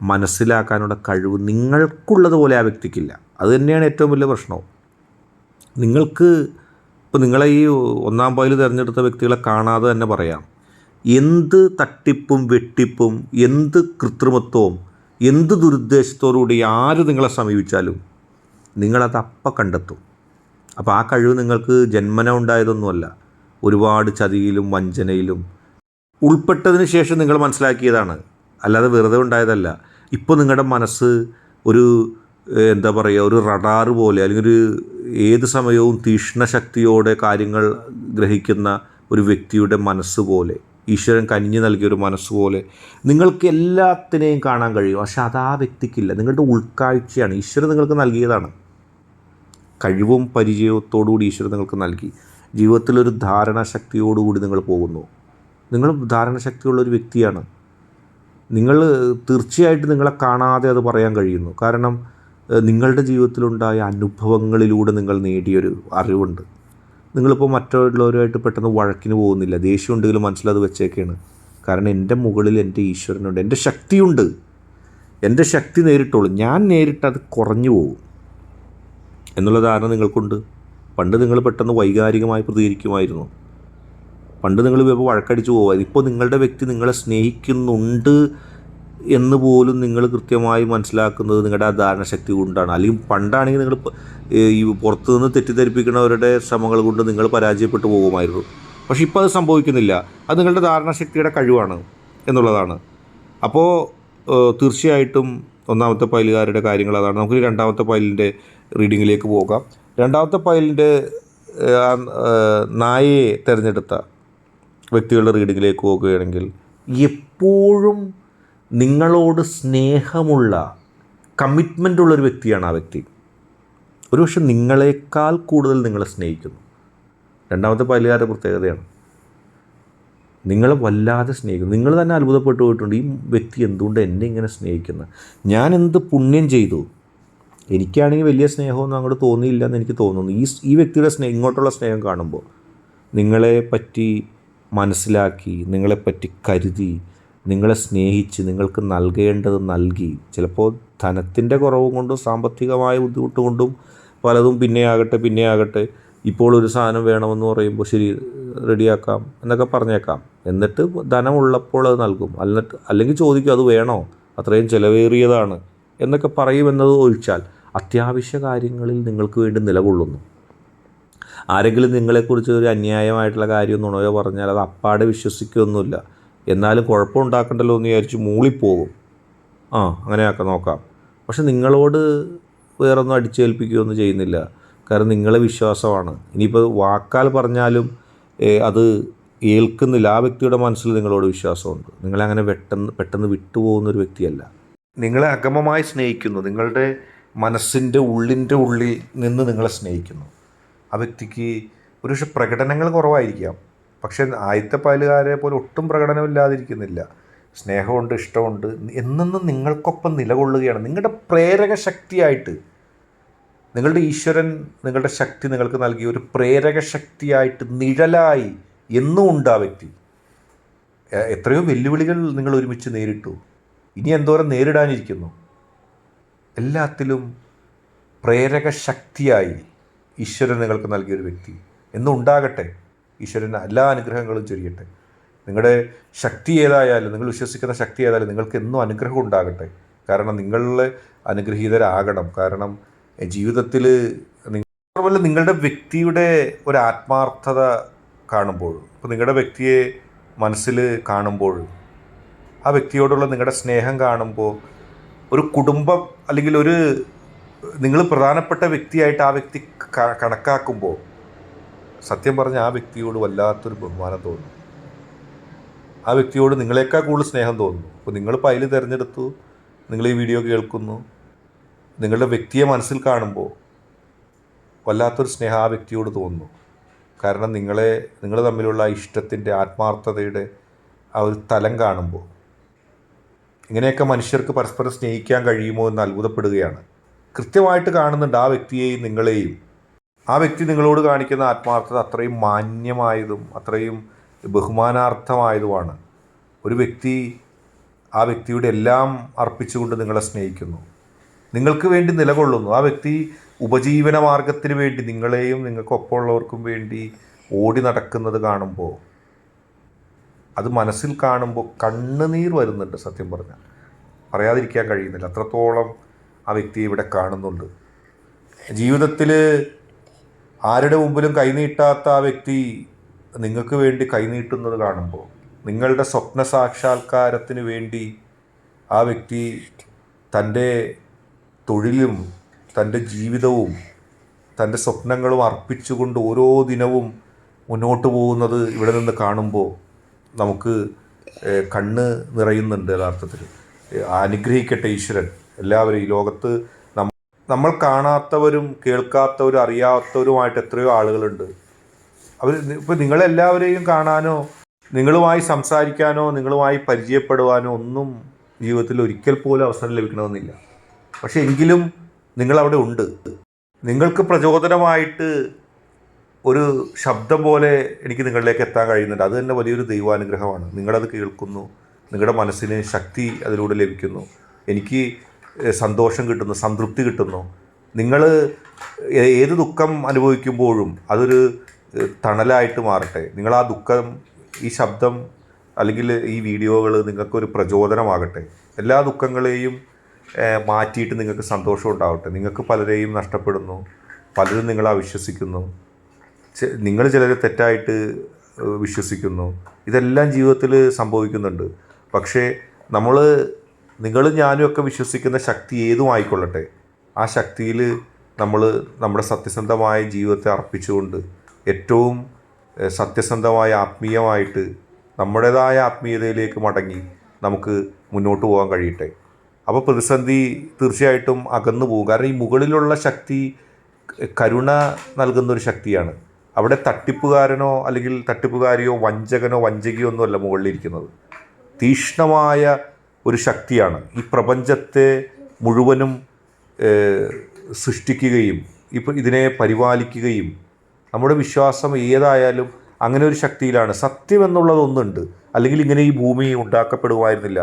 മനസ്സിലാക്കാനുള്ള കഴിവ് നിങ്ങൾക്കുള്ളതുപോലെ ആ വ്യക്തിക്കില്ല. അത് തന്നെയാണ് ഏറ്റവും വലിയ പ്രശ്നം നിങ്ങൾക്ക് ഇപ്പോൾ നിങ്ങളെ ഈ ഒന്നാം പായിൽ തിരഞ്ഞെടുത്ത വ്യക്തികളെ കാണാതെ തന്നെ പറയാം. എന്ത് തട്ടിപ്പും വെട്ടിപ്പും എന്ത് കൃത്രിമത്വവും എന്ത് ദുരുദ്ദേശത്തോടുകൂടി ആര് നിങ്ങളെ സമീപിച്ചാലും നിങ്ങളത് അപ്പം കണ്ടെത്തും. അപ്പോൾ ആ കഴിവ് നിങ്ങൾക്ക് ജന്മന ഉണ്ടായതൊന്നുമല്ല. ഒരുപാട് ചതിയിലും വഞ്ചനയിലും ഉൾപ്പെട്ടതിന് ശേഷം നിങ്ങൾ മനസ്സിലാക്കിയതാണ്. അല്ലാതെ വെറുതെ ഉണ്ടായതല്ല. ഇപ്പോൾ നിങ്ങളുടെ മനസ്സ് ഒരു എന്താ പറയുക ഒരു റഡാർ പോലെ അല്ലെങ്കിൽ ഒരു ഏത് സമയവും തീക്ഷ്ണ ശക്തിയോടെ കാര്യങ്ങൾ ഗ്രഹിക്കുന്ന ഒരു വ്യക്തിയുടെ മനസ്സ് പോലെ ഈശ്വരൻ കനിഞ്ഞു നൽകിയൊരു മനസ്സ് പോലെ നിങ്ങൾക്ക് എല്ലാത്തിനെയും കാണാൻ കഴിയും. പക്ഷെ അത് ആ വ്യക്തിക്കില്ല. നിങ്ങളുടെ ഉൾക്കാഴ്ചയാണ്. ഈശ്വരൻ നിങ്ങൾക്ക് നൽകിയതാണ്. കഴിവും പരിചയത്തോടുകൂടി ഈശ്വരൻ നിങ്ങൾക്ക് നൽകി. ജീവിതത്തിലൊരു ധാരണാശക്തിയോടുകൂടി നിങ്ങൾ പോകുന്നു. നിങ്ങൾ ധാരണശക്തിയുള്ളൊരു വ്യക്തിയാണ്. നിങ്ങൾ തീർച്ചയായിട്ടും നിങ്ങളെ കാണാതെ അത് പറയാൻ കഴിയുന്നു. കാരണം നിങ്ങളുടെ ജീവിതത്തിലുണ്ടായ അനുഭവങ്ങളിലൂടെ നിങ്ങൾ നേടിയൊരു അറിവുണ്ട്. നിങ്ങളിപ്പോൾ മറ്റുള്ളവരുമായിട്ട് പെട്ടെന്ന് വഴക്കിന് പോകുന്നില്ല. ദേഷ്യം ഉണ്ടെങ്കിലും മനസ്സിലത് വെച്ചേക്കാണ്. കാരണം എന്റെ മുകളിൽ എന്റെ ഈശ്വരനുണ്ട്. എന്റെ ശക്തിയുണ്ട്. എന്റെ ശക്തി നേരിട്ടുള്ളൂ ഞാൻ നേരിട്ട് അത് കുറഞ്ഞു പോകും. എന്നുള്ള ധാരണ നിങ്ങൾക്കുണ്ട്? പണ്ട് നിങ്ങൾ പെട്ടെന്ന് വൈകാരികമായി പ്രതികരിക്കുമായിരുന്നു. പണ്ട് നിങ്ങൾ ഇപ്പോൾ വഴക്കടിച്ചു പോകുമായിരുന്നു ഇപ്പോൾ നിങ്ങളുടെ വ്യക്തി നിങ്ങളെ സ്നേഹിക്കുന്നുണ്ട് എന്ന് പോലും നിങ്ങൾ കൃത്യമായി മനസ്സിലാക്കുന്നത് നിങ്ങളുടെ ആ ധാരണശക്തി കൊണ്ടാണ്. അല്ലെങ്കിൽ പണ്ടാണെങ്കിൽ നിങ്ങൾ ഈ പുറത്തുനിന്ന് തെറ്റിദ്ധരിപ്പിക്കുന്നവരുടെ ശ്രമങ്ങൾ കൊണ്ട് നിങ്ങൾ പരാജയപ്പെട്ടു പോകുമായിരുന്നു. പക്ഷേ ഇപ്പോൾ അത് സംഭവിക്കുന്നില്ല. അത് നിങ്ങളുടെ ധാരണശക്തിയുടെ കഴിവാണ് എന്നുള്ളതാണ്. അപ്പോൾ തീർച്ചയായിട്ടും ഒന്നാമത്തെ പൈലുകാരുടെ കാര്യങ്ങൾ അതാണ്. നമുക്ക് രണ്ടാമത്തെ പൈലിന്റെ റീഡിങ്ങിലേക്ക് പോകാം. രണ്ടാമത്തെ പൈലിന്റെ നായയെ തിരഞ്ഞെടുത്ത വ്യക്തികളുടെ റീഡിങ്ങിലേക്ക് പോകുകയാണെങ്കിൽ എപ്പോഴും നിങ്ങളോട് സ്നേഹമുള്ള കമ്മിറ്റ്മെന്റ് ഉള്ളൊരു വ്യക്തിയാണ് ആ വ്യക്തി. ഒരുപക്ഷെ നിങ്ങളെക്കാൾ കൂടുതൽ നിങ്ങളെ സ്നേഹിക്കുന്നു. രണ്ടാമത്തെ പല്ലുകാരുടെ പ്രത്യേകതയാണ്. നിങ്ങളെ വല്ലാതെ സ്നേഹിക്കുന്നു. നിങ്ങൾ തന്നെ അത്ഭുതപ്പെട്ടു പോയിട്ടുണ്ട് ഈ വ്യക്തി എന്തുകൊണ്ട് എന്നെ ഇങ്ങനെ സ്നേഹിക്കുന്നത് ഞാൻ എന്ത് പുണ്യം ചെയ്തു? എനിക്കാണെങ്കിൽ വലിയ സ്നേഹമൊന്നും അങ്ങോട്ട് തോന്നിയില്ല എന്ന് എനിക്ക് തോന്നുന്നു. ഈ ഈ വ്യക്തിയുടെ സ്നേഹം ഇങ്ങോട്ടുള്ള സ്നേഹം കാണുമ്പോൾ നിങ്ങളെ പറ്റി മനസ്സിലാക്കി നിങ്ങളെപ്പറ്റി കരുതി നിങ്ങളെ സ്നേഹിച്ച് നിങ്ങൾക്ക് നൽകേണ്ടത് നൽകി. ചിലപ്പോൾ ധനത്തിന്റെ കുറവ് കൊണ്ടും സാമ്പത്തികമായ ബുദ്ധിമുട്ട് കൊണ്ടും പലതും പിന്നെ ആകട്ടെ പിന്നെ ആകട്ടെ ഇപ്പോൾ ഒരു സാധനം വേണമെന്ന് പറയുമ്പോൾ ശരി റെഡിയാക്കാം എന്നൊക്കെ പറഞ്ഞേക്കാം. എന്നിട്ട് ധനമുള്ളപ്പോൾ അത് നൽകും. എന്നിട്ട് അല്ലെങ്കിൽ ചോദിക്കും അത് വേണോ? അത്രയും ചിലവേറിയതാണ് എന്നൊക്കെ പറയുമെന്നത് ഒഴിച്ചാൽ അത്യാവശ്യ കാര്യങ്ങളിൽ നിങ്ങൾക്ക് വേണ്ടി നിലകൊള്ളുന്നു. ആരെങ്കിലും നിങ്ങളെക്കുറിച്ച് ഒരു അന്യായമായിട്ടുള്ള കാര്യം നുണയോ പറഞ്ഞാൽ അത് അപ്പാടെ വിശ്വസിക്കുകയൊന്നുമില്ല എന്നാലും കുഴപ്പമുണ്ടാക്കണ്ടല്ലോ എന്ന് വിചാരിച്ച് മൂളിപ്പോകും. ആ അങ്ങനെയൊക്കെ നോക്കാം. പക്ഷെ നിങ്ങളോട് വേറൊന്നും അടിച്ചേൽപ്പിക്കുകയൊന്നും ചെയ്യുന്നില്ല. കാരണം നിങ്ങളെ വിശ്വാസമാണ്. ഇനിയിപ്പോൾ വാക്കാൽ പറഞ്ഞാലും അത് ഏൽക്കുന്നില്ല. ആ വ്യക്തിയുടെ മനസ്സിൽ നിങ്ങളോട് വിശ്വാസമുണ്ട്. നിങ്ങളെ അങ്ങനെ പെട്ടെന്ന് പെട്ടെന്ന് വിട്ടുപോകുന്ന ഒരു വ്യക്തിയല്ല. നിങ്ങളെ അഗമമായി സ്നേഹിക്കുന്നു. നിങ്ങളുടെ മനസ്സിന്റെ ഉള്ളിന്റെ ഉള്ളിൽ നിന്ന് നിങ്ങളെ സ്നേഹിക്കുന്നു. ആ വ്യക്തിക്ക് ഒരുപക്ഷെ പ്രകടനങ്ങൾ കുറവായിരിക്കാം. പക്ഷേ ആദ്യത്തെ പാലുകാരെ പോലെ ഒട്ടും പ്രകടനമില്ലാതിരിക്കുന്നില്ല സ്നേഹമുണ്ട് ഇഷ്ടമുണ്ട് എന്നെന്നും നിങ്ങൾക്കൊപ്പം നിലകൊള്ളുകയാണ്. നിങ്ങളുടെ പ്രേരക ശക്തിയായിട്ട് നിങ്ങളുടെ ഈശ്വരൻ നിങ്ങളുടെ ശക്തി നിങ്ങൾക്ക് നൽകിയ ഒരു പ്രേരക ശക്തിയായിട്ട് നിഴലായി എന്നും ഉണ്ട് ആ വ്യക്തി. എത്രയോ വെല്ലുവിളികൾ നിങ്ങൾ ഒരുമിച്ച് നേരിട്ടു. ഇനി എന്തോരം നേരിടാനിരിക്കുന്നു? എല്ലാത്തിലും പ്രേരക ശക്തിയായി ഈശ്വരൻ നിങ്ങൾക്ക് നൽകിയൊരു വ്യക്തി. എന്നും ഉണ്ടാകട്ടെ ഈശ്വരൻ എല്ലാ അനുഗ്രഹങ്ങളും ചൊരിയട്ടെ. നിങ്ങളുടെ ശക്തി ഏതായാലും നിങ്ങൾ വിശ്വസിക്കുന്ന ശക്തി ഏതായാലും നിങ്ങൾക്ക് എന്നും അനുഗ്രഹം ഉണ്ടാകട്ടെ. കാരണം നിങ്ങളിൽ അനുഗ്രഹീതരാകണം. കാരണം ജീവിതത്തിൽ നിങ്ങളെ നിങ്ങളുടെ വ്യക്തിയുടെ ഒരു ആത്മാർത്ഥത കാണുമ്പോൾ ഇപ്പോൾ നിങ്ങളുടെ വ്യക്തിയെ മനസ്സിൽ കാണുമ്പോൾ ആ വ്യക്തിയോടുള്ള നിങ്ങളുടെ സ്നേഹം കാണുമ്പോൾ ഒരു കുടുംബം അല്ലെങ്കിൽ ഒരു നിങ്ങൾ പ്രധാനപ്പെട്ട വ്യക്തിയായിട്ട് ആ വ്യക്തി കണക്കാക്കുമ്പോൾ സത്യം പറഞ്ഞ ആ വ്യക്തിയോട് വല്ലാത്തൊരു ബഹുമാനം തോന്നും ആ വ്യക്തിയോട് നിങ്ങളെക്കാൾ കൂടുതൽ സ്നേഹം തോന്നുന്നു. അപ്പോൾ നിങ്ങൾ അതിൽ തിരഞ്ഞെടുത്തു നിങ്ങൾ ഈ വീഡിയോ കേൾക്കുന്നു. നിങ്ങളുടെ വ്യക്തിയെ മനസ്സിൽ കാണുമ്പോൾ വല്ലാത്തൊരു സ്നേഹം ആ വ്യക്തിയോട് തോന്നുന്നു. കാരണം നിങ്ങളെ നിങ്ങൾ തമ്മിലുള്ള ഇഷ്ടത്തിന്റെ ആത്മാർത്ഥതയുടെ ആ ഒരു തലം കാണുമ്പോൾ ഇങ്ങനെയൊക്കെ മനുഷ്യർക്ക് പരസ്പരം സ്നേഹിക്കാൻ കഴിയുമോ എന്ന് അത്ഭുതപ്പെടുകയാണ്. കൃത്യമായിട്ട് കാണുന്നുണ്ട് ആ വ്യക്തിയെയും നിങ്ങളെയും. ആ വ്യക്തി നിങ്ങളോട് കാണിക്കുന്ന ആത്മാർത്ഥത അത്രയും മാന്യമായതും അത്രയും ബഹുമാനാർത്ഥമായതുമാണ്. ഒരു വ്യക്തി ആ വ്യക്തിയുടെ എല്ലാം അർപ്പിച്ചുകൊണ്ട് നിങ്ങളെ സ്നേഹിക്കുന്നു. നിങ്ങൾക്ക് വേണ്ടി നിലകൊള്ളുന്നു. ആ വ്യക്തി ഉപജീവന മാർഗത്തിന് വേണ്ടി നിങ്ങളെയും നിങ്ങൾക്കൊപ്പമുള്ളവർക്കും വേണ്ടി ഓടി നടക്കുന്നത് കാണുമ്പോൾ അത് മനസ്സിൽ കാണുമ്പോൾ കണ്ണുനീർ വരുന്നുണ്ട് സത്യം പറഞ്ഞാൽ. പറയാതിരിക്കാൻ കഴിയുന്നില്ല. അത്രത്തോളം ആ വ്യക്തി ഇവിടെ കാണുന്നുണ്ട്. ജീവിതത്തിൽ ആരുടെ മുമ്പിലും കൈനീട്ടാത്ത ആ വ്യക്തി നിങ്ങൾക്ക് വേണ്ടി കൈനീട്ടുന്നത് കാണുമ്പോൾ നിങ്ങളുടെ സ്വപ്ന സാക്ഷാത്കാരത്തിന് വേണ്ടി ആ വ്യക്തി തന്റെ തൊഴിലും തന്റെ ജീവിതവും തന്റെ സ്വപ്നങ്ങളും അർപ്പിച്ചുകൊണ്ട് ഓരോ ദിനവും മുന്നോട്ട് പോകുന്നത് ഇവിടെ നിന്ന് കാണുമ്പോൾ നമുക്ക് കണ്ണ് നിറയുന്നുണ്ട് യഥാർത്ഥത്തിൽ. അനുഗ്രഹിക്കട്ടെ ഈശ്വരൻ. എല്ലാവരും ഈ ലോകത്ത് നമ്മൾ കാണാത്തവരും കേൾക്കാത്തവരും അറിയാത്തവരുമായിട്ട് എത്രയോ ആളുകളുണ്ട്. അവർ ഇപ്പോൾ നിങ്ങളെല്ലാവരെയും കാണാനോ നിങ്ങളുമായി സംസാരിക്കാനോ നിങ്ങളുമായി പരിചയപ്പെടുവാനോ ഒന്നും ജീവിതത്തിൽ ഒരിക്കൽ പോലും അവസരം ലഭിക്കണമെന്നില്ല. പക്ഷേ എങ്കിലും നിങ്ങളവിടെ ഉണ്ട്. നിങ്ങൾക്ക് പ്രചോദനമായിട്ട് ഒരു ശബ്ദം പോലെ എനിക്ക് നിങ്ങളിലേക്ക് എത്താൻ കഴിയുന്നുണ്ട്. അത് തന്നെ വലിയൊരു ദൈവാനുഗ്രഹമാണ്. നിങ്ങളത് കേൾക്കുന്നു. നിങ്ങളുടെ മനസ്സിന് ശക്തി അതിലൂടെ ലഭിക്കുന്നു. എനിക്ക് സന്തോഷം കിട്ടുന്നു സംതൃപ്തി കിട്ടുന്നു. നിങ്ങൾ ഏത് ദുഃഖം അനുഭവിക്കുമ്പോഴും അതൊരു തണലായിട്ട് മാറട്ടെ. നിങ്ങൾ ആ ദുഃഖം ഈ ശബ്ദം അല്ലെങ്കിൽ ഈ വീഡിയോകൾ നിങ്ങൾക്കൊരു പ്രചോദനമാകട്ടെ. എല്ലാ ദുഃഖങ്ങളെയും മാറ്റിയിട്ട് നിങ്ങൾക്ക് സന്തോഷം ഉണ്ടാവട്ടെ. നിങ്ങൾക്ക് പലരെയും നഷ്ടപ്പെടുന്നു പലരും നിങ്ങളെ വിശ്വസിക്കുന്നു നിങ്ങൾ ചിലരെ തെറ്റായിട്ട് വിശ്വസിക്കുന്നു. ഇതെല്ലാം ജീവിതത്തിൽ സംഭവിക്കുന്നുണ്ട്. പക്ഷേ നമ്മൾ നിങ്ങളും ഞാനും ഒക്കെ വിശ്വസിക്കുന്ന ശക്തി ഏതും ആയിക്കൊള്ളട്ടെ. ആ ശക്തിയിൽ നമ്മൾ നമ്മുടെ സത്യസന്ധമായ ജീവിതത്തെ അർപ്പിച്ചുകൊണ്ട് ഏറ്റവും സത്യസന്ധമായ ആത്മീയമായിട്ട് നമ്മുടേതായ ആത്മീയതയിലേക്ക് മടങ്ങി നമുക്ക് മുന്നോട്ട് പോകാൻ കഴിയട്ടെ. അപ്പോൾ പ്രതിസന്ധി തീർച്ചയായിട്ടും അകന്നു പോകും. കാരണം ഈ മുകളിലുള്ള ശക്തി കരുണ നൽകുന്നൊരു ശക്തിയാണ്. അവിടെ തട്ടിപ്പുകാരനോ അല്ലെങ്കിൽ തട്ടിപ്പുകാരിയോ വഞ്ചകനോ വഞ്ചകിയോ ഒന്നുമല്ല മുകളിലിരിക്കുന്നത്. തീക്ഷ്ണമായ ഒരു ശക്തിയാണ്. ഈ പ്രപഞ്ചത്തെ മുഴുവനും സൃഷ്ടിക്കുകയും ഇപ്പം ഇതിനെ പരിപാലിക്കുകയും നമ്മുടെ വിശ്വാസം ഏതായാലും അങ്ങനെ ഒരു ശക്തിയിലാണ്. സത്യം എന്നുള്ളതൊന്നുണ്ട് അല്ലെങ്കിൽ ഇങ്ങനെ ഈ ഭൂമി ഉണ്ടാക്കപ്പെടുമായിരുന്നില്ല.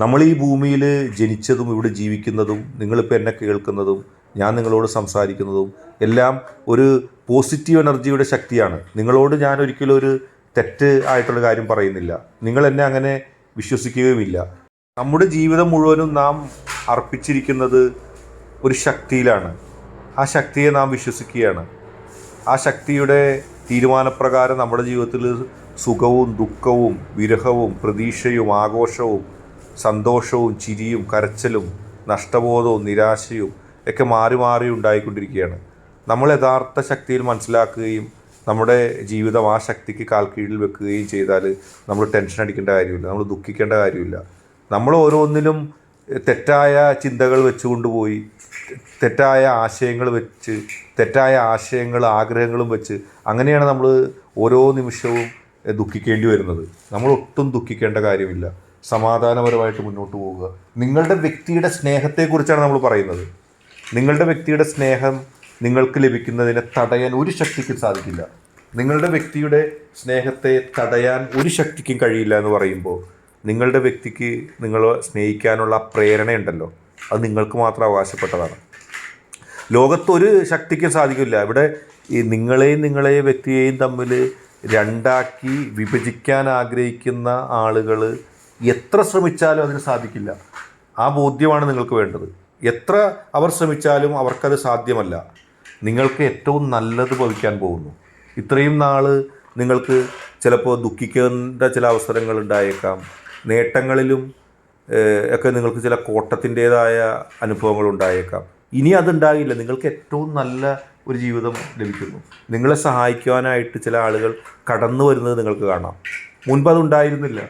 നമ്മൾ ഈ ഭൂമിയിൽ ജനിച്ചതും ഇവിടെ ജീവിക്കുന്നതും നിങ്ങളിപ്പോൾ എന്നെ കേൾക്കുന്നതും ഞാൻ നിങ്ങളോട് സംസാരിക്കുന്നതും എല്ലാം ഒരു പോസിറ്റീവ് എനർജിയുടെ ശക്തിയാണ്. നിങ്ങളോട് ഞാൻ ഒരിക്കലും ഒരു തെറ്റ് ആയിട്ടുള്ള കാര്യം പറയുന്നില്ല. നിങ്ങൾ എന്നെ അങ്ങനെ വിശ്വസിക്കുകയുമില്ല. നമ്മുടെ ജീവിതം മുഴുവനും നാം അർപ്പിച്ചിരിക്കുന്നത് ഒരു ശക്തിയിലാണ്. ആ ശക്തിയെ നാം വിശ്വസിക്കുകയാണ്. ആ ശക്തിയുടെ തീരുമാനപ്രകാരം നമ്മുടെ ജീവിതത്തിൽ സുഖവും ദുഃഖവും വിരഹവും പ്രതീക്ഷയും ആഘോഷവും സന്തോഷവും ചിരിയും കരച്ചിലും നഷ്ടബോധവും നിരാശയും ഒക്കെ മാറി മാറി ഉണ്ടായിക്കൊണ്ടിരിക്കുകയാണ്. നമ്മൾ യഥാർത്ഥ ശക്തിയിൽ മനസ്സിലാക്കുകയും നമ്മുടെ ജീവിതം ആ ശക്തിക്ക് കാൽ കീഴിൽ വെക്കുകയും ചെയ്താൽ നമ്മൾ ടെൻഷൻ അടിക്കേണ്ട കാര്യമില്ല നമ്മൾ ദുഃഖിക്കേണ്ട കാര്യമില്ല. നമ്മൾ ഓരോന്നിലും തെറ്റായ ചിന്തകൾ വെച്ചുകൊണ്ട് പോയി തെറ്റായ ആശയങ്ങൾ വെച്ച് തെറ്റായ ആശയങ്ങൾ ആഗ്രഹങ്ങളും വെച്ച് അങ്ങനെയാണ് നമ്മൾ ഓരോ നിമിഷവും ദുഃഖിക്കേണ്ടി വരുന്നത്. നമ്മൾ ഒട്ടും ദുഃഖിക്കേണ്ട കാര്യമില്ല. സമാധാനപരമായിട്ട് മുന്നോട്ട് പോവുക. നിങ്ങളുടെ വ്യക്തിയുടെ സ്നേഹത്തെക്കുറിച്ചാണ് നമ്മൾ പറയുന്നത്. നിങ്ങളുടെ വ്യക്തിയുടെ സ്നേഹം നിങ്ങൾക്ക് ലഭിക്കുന്നതിനെ തടയാൻ ഒരു ശക്തിക്കും സാധിക്കില്ല. നിങ്ങളുടെ വ്യക്തിയുടെ സ്നേഹത്തെ തടയാൻ ഒരു ശക്തിക്കും കഴിയില്ല എന്ന് പറയുമ്പോൾ നിങ്ങളുടെ വ്യക്തിക്ക് നിങ്ങൾ സ്നേഹിക്കാനുള്ള പ്രേരണയുണ്ടല്ലോ. അത് നിങ്ങൾക്ക് മാത്രം അവകാശപ്പെട്ടതാണ്. ലോകത്തൊരു ശക്തിക്കും സാധിക്കില്ല. ഇവിടെ ഈ നിങ്ങളെയും നിങ്ങളെ വ്യക്തിയെയും തമ്മിൽ രണ്ടാക്കി വിഭജിക്കാൻ ആഗ്രഹിക്കുന്ന ആളുകൾ എത്ര ശ്രമിച്ചാലും അതിന് സാധിക്കില്ല. ആ ബോധ്യമാണ് നിങ്ങൾക്ക് വേണ്ടത്. എത്ര അവർ ശ്രമിച്ചാലും അവർക്കത് സാധ്യമല്ല. നിങ്ങൾക്ക് ഏറ്റവും നല്ലത് ഭവിക്കാൻ പോകുന്നു. ഇത്രയും നാൾ നിങ്ങൾക്ക് ചിലപ്പോൾ ദുഃഖിക്കേണ്ട ചില അവസരങ്ങൾ ഉണ്ടായേക്കാം. നേട്ടങ്ങളിലും ഒക്കെ നിങ്ങൾക്ക് ചില കോട്ടത്തിന്റേതായ അനുഭവങ്ങൾ ഉണ്ടായേക്കാം. ഇനി അതുണ്ടാകില്ല. നിങ്ങൾക്ക് ഏറ്റവും നല്ല ഒരു ജീവിതം ലഭിക്കുന്നു. നിങ്ങളെ സഹായിക്കുവാനായിട്ട് ചില ആളുകൾ കടന്നു വരുന്നത് നിങ്ങൾക്ക് കാണാം. മുൻപ് അതുണ്ടായിരുന്നില്ല.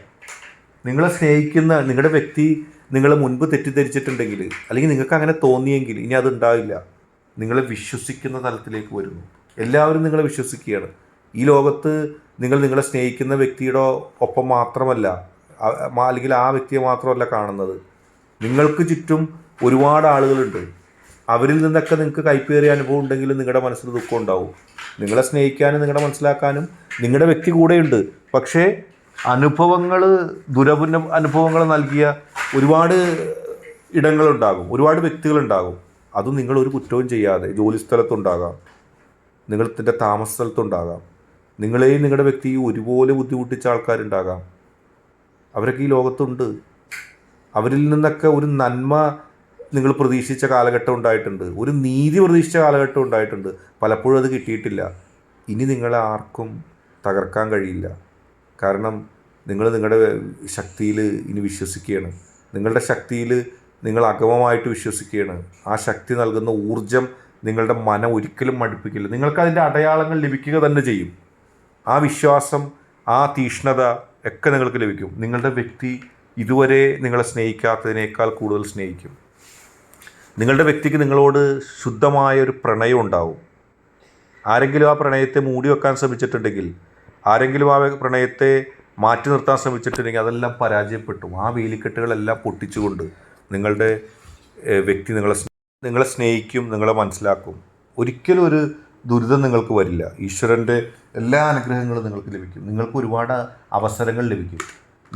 നിങ്ങളെ സ്നേഹിക്കുന്ന നിങ്ങളുടെ വ്യക്തി നിങ്ങളെ മുൻപ് തെറ്റിദ്ധരിച്ചിട്ടുണ്ടെങ്കിൽ അല്ലെങ്കിൽ നിങ്ങൾക്ക് അങ്ങനെ തോന്നിയെങ്കിൽ ഇനി അതുണ്ടാവില്ല നിങ്ങളെ വിശ്വസിക്കുന്ന തലത്തിലേക്ക് വരുന്നു. എല്ലാവരും നിങ്ങളെ വിശ്വസിക്കുകയാണ്. ഈ ലോകത്ത് നിങ്ങൾ നിങ്ങളെ സ്നേഹിക്കുന്ന വ്യക്തിയുടെ ഒപ്പം മാത്രമല്ല അല്ലെങ്കിൽ ആ വ്യക്തിയെ മാത്രമല്ല കാണുന്നത്. നിങ്ങൾക്ക് ചുറ്റും ഒരുപാട് ആളുകളുണ്ട്. അവരിൽ നിന്നൊക്കെ നിങ്ങൾക്ക് കൈപ്പേറിയ അനുഭവം ഉണ്ടെങ്കിലും നിങ്ങളുടെ മനസ്സിൽ ദുഃഖം ഉണ്ടാവും. നിങ്ങളെ സ്നേഹിക്കാനും നിങ്ങളെ മനസ്സിലാക്കാനും നിങ്ങളുടെ വ്യക്തി കൂടെയുണ്ട്. പക്ഷേ അനുഭവങ്ങൾ ദുരപുന അനുഭവങ്ങൾ നൽകിയ ഒരുപാട് ഇടങ്ങളുണ്ടാകും. ഒരുപാട് വ്യക്തികളുണ്ടാകും. അതും ഒരു കുറ്റവും ചെയ്യാതെ ജോലി സ്ഥലത്തുണ്ടാകാം നിങ്ങളുടെ താമസ സ്ഥലത്തുണ്ടാകാം നിങ്ങളെയും നിങ്ങളുടെ വ്യക്തിയും ഒരുപോലെ ബുദ്ധിമുട്ടിച്ച ആൾക്കാരുണ്ടാകാം. അവരൊക്കെ ഈ ലോകത്തുണ്ട്. അവരിൽ നിന്നൊക്കെ ഒരു നന്മ നിങ്ങൾ പ്രതീക്ഷിച്ച കാലഘട്ടം ഉണ്ടായിട്ടുണ്ട്. ഒരു നീതി പ്രതീക്ഷിച്ച കാലഘട്ടം ഉണ്ടായിട്ടുണ്ട്. പലപ്പോഴും അത് കിട്ടിയിട്ടില്ല. ഇനി നിങ്ങളെ ആർക്കും തകർക്കാൻ കഴിയില്ല. കാരണം നിങ്ങൾ നിങ്ങളുടെ ശക്തിയിൽ ഇനി വിശ്വസിക്കുകയാണ്. നിങ്ങളുടെ ശക്തിയിൽ നിങ്ങൾ അഗമമായിട്ട് വിശ്വസിക്കുകയാണ്. ആ ശക്തി നൽകുന്ന ഊർജം നിങ്ങളുടെ മനം ഒരിക്കലും മടുപ്പിക്കില്ല. നിങ്ങൾക്ക് അതിന്റെ അടയാളങ്ങൾ ലഭിക്കുക തന്നെ ചെയ്യും. ആ വിശ്വാസം ആ തീഷ്ണത ഒക്കെ നിങ്ങൾക്ക് ലഭിക്കും. നിങ്ങളുടെ വ്യക്തി ഇതുവരെ നിങ്ങളെ സ്നേഹിക്കാത്തതിനേക്കാൾ കൂടുതൽ സ്നേഹിക്കും. നിങ്ങളുടെ വ്യക്തിക്ക് നിങ്ങളോട് ശുദ്ധമായ ഒരു പ്രണയം ഉണ്ടാവും. ആരെങ്കിലും ആ പ്രണയത്തെ മൂടി വെക്കാൻ ശ്രമിച്ചിട്ടുണ്ടെങ്കിൽ ആരെങ്കിലും ആ പ്രണയത്തെ മാറ്റി നിർത്താൻ ശ്രമിച്ചിട്ടുണ്ടെങ്കിൽ അതെല്ലാം പരാജയപ്പെട്ടു. ആ വേലിക്കെട്ടുകളെല്ലാം പൊട്ടിച്ചുകൊണ്ട് നിങ്ങളുടെ വ്യക്തി നിങ്ങളെ നിങ്ങളെ സ്നേഹിക്കും നിങ്ങളെ മനസ്സിലാക്കും. ഒരിക്കലും ഒരു ദുരിതം നിങ്ങൾക്ക് വരില്ല. ഈശ്വരന്റെ എല്ലാ അനുഗ്രഹങ്ങളും നിങ്ങൾക്ക് ലഭിക്കും. നിങ്ങൾക്ക് ഒരുപാട് അവസരങ്ങൾ ലഭിക്കും.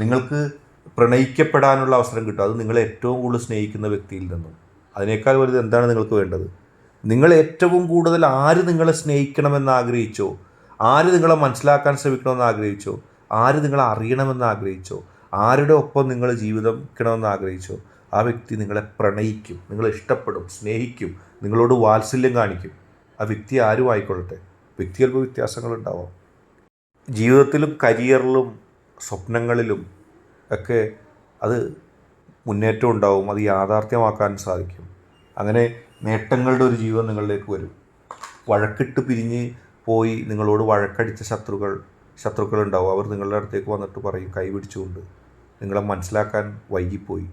നിങ്ങൾക്ക് പ്രണയിക്കപ്പെടാനുള്ള അവസരം കിട്ടും. അത് നിങ്ങളെ ഏറ്റവും കൂടുതൽ സ്നേഹിക്കുന്ന വ്യക്തിയിൽ നിന്നും. അതിനേക്കാൾ വലുത് എന്താണ് നിങ്ങൾക്ക് വേണ്ടത്? നിങ്ങൾ ഏറ്റവും കൂടുതൽ ആര് നിങ്ങളെ സ്നേഹിക്കണമെന്ന് ആഗ്രഹിച്ചോ? ആര് നിങ്ങളെ മനസ്സിലാക്കാൻ ശ്രമിക്കണമെന്ന് ആഗ്രഹിച്ചോ? ആര് നിങ്ങളെ അറിയണമെന്ന് ആഗ്രഹിച്ചോ? ആരുടെ ഒപ്പം നിങ്ങൾ ജീവിതം ആഗ്രഹിച്ചോ? ആ വ്യക്തി നിങ്ങളെ പ്രണയിക്കും നിങ്ങളെ ഇഷ്ടപ്പെടും സ്നേഹിക്കും നിങ്ങളോട് വാത്സല്യം കാണിക്കും. ആ വ്യക്തി ആരും ആയിക്കൊള്ളട്ടെ. വ്യക്തി ചിലപ്പോൾ വ്യത്യാസങ്ങളുണ്ടാവാം. ജീവിതത്തിലും കരിയറിലും സ്വപ്നങ്ങളിലും ഒക്കെ അത് മുന്നേറ്റം ഉണ്ടാവും അത് യാഥാർത്ഥ്യമാക്കാൻ സാധിക്കും. അങ്ങനെ നേട്ടങ്ങളുടെ ഒരു ജീവിതം നിങ്ങളിലേക്ക് വരും. വഴക്കിട്ട് പിരിഞ്ഞ് പോയി നിങ്ങളോട് വഴക്കടിച്ച ശത്രുക്കൾ ശത്രുക്കളുണ്ടാവും അവർ നിങ്ങളുടെ അടുത്തേക്ക് വന്നിട്ട് പറയും കൈ പിടിച്ചുകൊണ്ട് നിങ്ങളെ മനസ്സിലാക്കാൻ വൈകിപ്പോയി.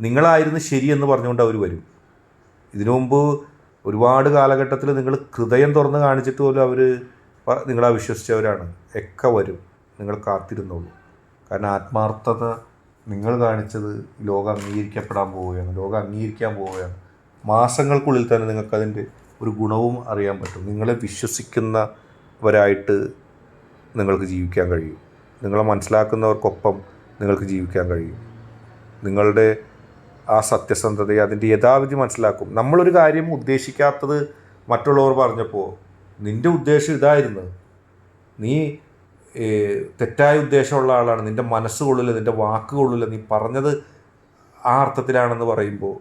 നിങ്ങളായിരുന്നു ശരിയെന്ന് പറഞ്ഞുകൊണ്ട് അവർ വരും. ഇതിനു മുമ്പ് ഒരുപാട് കാലഘട്ടത്തിൽ നിങ്ങൾ ഹൃദയം തുറന്ന് കാണിച്ചിട്ട് പോലും അവർ നിങ്ങളെ വിശ്വസിച്ചവരാണ് ഒക്കെ വരും. നിങ്ങൾ കാത്തിരുന്നുള്ളൂ കാരണം ആത്മാർത്ഥത നിങ്ങൾ കാണിച്ചത് ലോകം അംഗീകരിക്കപ്പെടാൻ പോവുകയാണ്. ലോകം അംഗീകരിക്കാൻ പോവുകയാണ്. മാസങ്ങൾക്കുള്ളിൽ തന്നെ നിങ്ങൾക്കതിന്റെ ഒരു ഗുണവും അറിയാൻ പറ്റും. നിങ്ങളെ വിശ്വസിക്കുന്നവരായിട്ട് നിങ്ങൾക്ക് ജീവിക്കാൻ കഴിയും. നിങ്ങളെ മനസ്സിലാക്കുന്നവർക്കൊപ്പം നിങ്ങൾക്ക് ജീവിക്കാൻ കഴിയും. നിങ്ങളുടെ ആ സത്യസന്ധതയെ അതിന്റെ യഥാവിധി മനസ്സിലാക്കും. നമ്മളൊരു കാര്യം ഉദ്ദേശിക്കാത്തത് മറ്റുള്ളവർ പറഞ്ഞപ്പോൾ നിന്റെ ഉദ്ദേശം ഇതായിരുന്നു. നീ തെറ്റായ ഉദ്ദേശമുള്ള ആളാണ്. നിന്റെ മനസ്സ് കൊള്ളില്ല നിന്റെ വാക്ക് കൊള്ളില്ല. നീ പറഞ്ഞത് ആ അർത്ഥത്തിലാണെന്ന് പറയുമ്പോൾ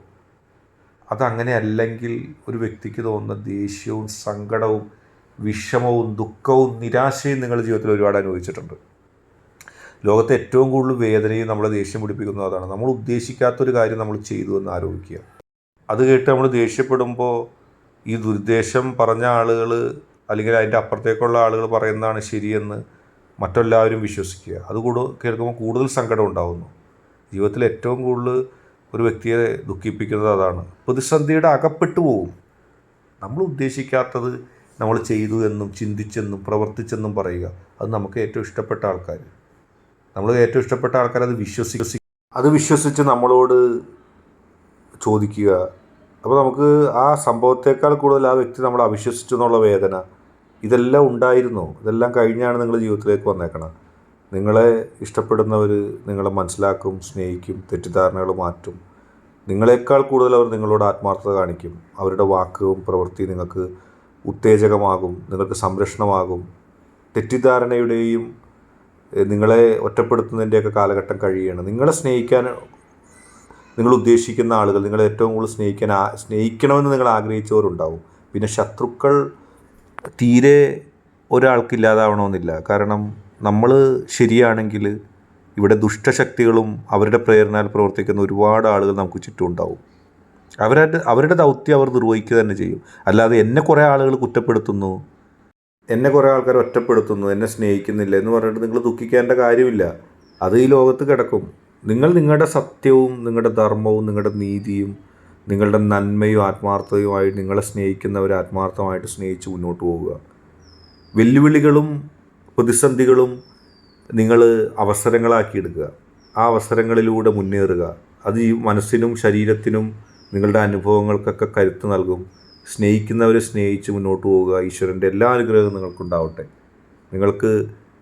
അതങ്ങനെ അല്ലെങ്കിൽ ഒരു വ്യക്തിക്ക് തോന്നുന്ന ദേഷ്യവും സങ്കടവും വിഷമവും ദുഃഖവും നിരാശയും നിങ്ങളുടെ ജീവിതത്തിൽ ഒരുപാട് അനുഭവിച്ചിട്ടുണ്ട്. ലോകത്തെ ഏറ്റവും കൂടുതൽ വേദനയും നമ്മളെ ദേഷ്യം പിടിപ്പിക്കുന്നത് അതാണ്. നമ്മൾ ഉദ്ദേശിക്കാത്തൊരു കാര്യം നമ്മൾ ചെയ്തു എന്ന് ആരോപിക്കുക. അത് കേട്ട് നമ്മൾ ദേഷ്യപ്പെടുമ്പോൾ ഈ ദുരുദ്ദേശം പറഞ്ഞ ആളുകൾ അല്ലെങ്കിൽ അതിന്റെ അപ്പുറത്തേക്കുള്ള ആളുകൾ പറയുന്നതാണ് ശരിയെന്ന് മറ്റെല്ലാവരും വിശ്വസിക്കുക. അത് കൂടു കേൾക്കുമ്പോൾ കൂടുതൽ സങ്കടം ഉണ്ടാകുന്നു ജീവിതത്തിൽ ഏറ്റവും കൂടുതൽ ഒരു വ്യക്തിയെ ദുഃഖിപ്പിക്കുന്നത് അതാണ്. പ്രതിസന്ധിയുടെ അകപ്പെട്ടു പോകും നമ്മൾ ഉദ്ദേശിക്കാത്തത് നമ്മൾ ചെയ്തു എന്നും ചിന്തിച്ചെന്നും പ്രവർത്തിച്ചെന്നും പറയുക. അത് നമുക്ക് ഏറ്റവും ഇഷ്ടപ്പെട്ട ആൾക്കാർ നമ്മൾ ഏറ്റവും ഇഷ്ടപ്പെട്ട ആൾക്കാർ അത് വിശ്വസി അത് വിശ്വസിച്ച് നമ്മളോട് ചോദിക്കുക. അപ്പോൾ നമുക്ക് ആ സംഭവത്തേക്കാൾ കൂടുതൽ ആ വ്യക്തി നമ്മളെ അവിശ്വസിച്ചു എന്നുള്ള വേദന ഇതെല്ലാം ഉണ്ടായിരുന്നു. ഇതെല്ലാം കഴിഞ്ഞാണ് നിങ്ങൾ ജീവിതത്തിലേക്ക് വന്നേക്കണം നിങ്ങളെ ഇഷ്ടപ്പെടുന്നവർ നിങ്ങളെ മനസ്സിലാക്കും സ്നേഹിക്കും തെറ്റിദ്ധാരണകൾ മാറ്റും. നിങ്ങളെക്കാൾ കൂടുതൽ അവർ നിങ്ങളോട് ആത്മാർത്ഥത കാണിക്കും. അവരുടെ വാക്കും പ്രവൃത്തി നിങ്ങൾക്ക് ഉത്തേജകമാകും നിങ്ങൾക്ക് സംരക്ഷണമാകും. തെറ്റിദ്ധാരണയുടെയും നിങ്ങളെ ഒറ്റപ്പെടുത്തുന്നതിന്റെയൊക്കെ കാലഘട്ടം കഴിയുകയാണ്. നിങ്ങളെ സ്നേഹിക്കാൻ നിങ്ങൾ ഉദ്ദേശിക്കുന്ന ആളുകൾ നിങ്ങളെ ഏറ്റവും കൂടുതൽ സ്നേഹിക്കാൻ സ്നേഹിക്കണമെന്ന് നിങ്ങൾ ആഗ്രഹിച്ചവരുണ്ടാവും. പിന്നെ ശത്രുക്കൾ തീരെ ഒരാൾക്കില്ലാതാവണമെന്നില്ല കാരണം നമ്മൾ ശരിയാണെങ്കിൽ ഇവിടെ ദുഷ്ടശക്തികളും അവരുടെ പ്രേരണയിൽ പ്രവർത്തിക്കുന്ന ഒരുപാട് ആളുകൾ നമുക്ക് ചുറ്റും ഉണ്ടാവും. അവരുടെ അവരുടെ ദൗത്യം അവർ നിർവഹിക്കുക തന്നെ ചെയ്യും. അല്ലാതെ എന്നെ കുറേ ആളുകൾ കുറ്റപ്പെടുത്തുന്നു. എന്നെ കുറേ ആൾക്കാർ ഒറ്റപ്പെടുത്തുന്നു എന്നെ സ്നേഹിക്കുന്നില്ല എന്ന് പറഞ്ഞിട്ട് നിങ്ങൾ ദുഃഖിക്കേണ്ട കാര്യമില്ല. അത് ഈ ലോകത്ത് കിടക്കും. നിങ്ങൾ നിങ്ങളുടെ സത്യവും നിങ്ങളുടെ ധർമ്മവും നിങ്ങളുടെ നീതിയും നിങ്ങളുടെ നന്മയും ആത്മാർത്ഥതയുമായി നിങ്ങളെ സ്നേഹിക്കുന്നവരെ ആത്മാർത്ഥമായിട്ട് സ്നേഹിച്ച് മുന്നോട്ട് പോവുക. വെല്ലുവിളികളും പ്രതിസന്ധികളും നിങ്ങൾ അവസരങ്ങളാക്കി എടുക്കുക ആ അവസരങ്ങളിലൂടെ മുന്നേറുക. അത് ഈ മനസ്സിനും ശരീരത്തിനും നിങ്ങളുടെ അനുഭവങ്ങൾക്കൊക്കെ കരുത്ത് നൽകും. സ്നേഹിക്കുന്നവരെ സ്നേഹിച്ച് മുന്നോട്ട് പോവുക ഈശ്വരന്റെ എല്ലാ അനുഗ്രഹവും നിങ്ങൾക്കുണ്ടാവട്ടെ. നിങ്ങൾക്ക്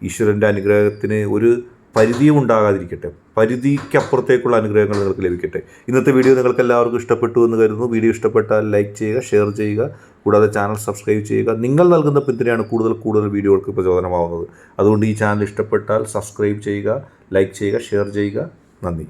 ഈശ്വരന്റെ അനുഗ്രഹത്തിന് ഒരു പരിധിയും ഉണ്ടാകാതിരിക്കട്ടെ. പരിധിക്കപ്പുറത്തേക്കുള്ള അനുഗ്രഹങ്ങൾ നിങ്ങൾക്ക് ലഭിക്കട്ടെ. ഇന്നത്തെ വീഡിയോ നിങ്ങൾക്ക് എല്ലാവർക്കും ഇഷ്ടപ്പെട്ടു എന്ന് കരുതുന്നു. വീഡിയോ ഇഷ്ടപ്പെട്ടാൽ ലൈക്ക് ചെയ്യുക ഷെയർ ചെയ്യുക. കൂടാതെ ചാനൽ സബ്സ്ക്രൈബ് ചെയ്യുക. നിങ്ങൾ നൽകുന്ന പിന്തുണയാണ് കൂടുതൽ കൂടുതൽ വീഡിയോകൾക്ക് പ്രചോദനമാവുന്നത്. അതുകൊണ്ട് ഈ ചാനൽ ഇഷ്ടപ്പെട്ടാൽ സബ്സ്ക്രൈബ് ചെയ്യുക ലൈക്ക് ചെയ്യുക ഷെയർ ചെയ്യുക. നന്ദി.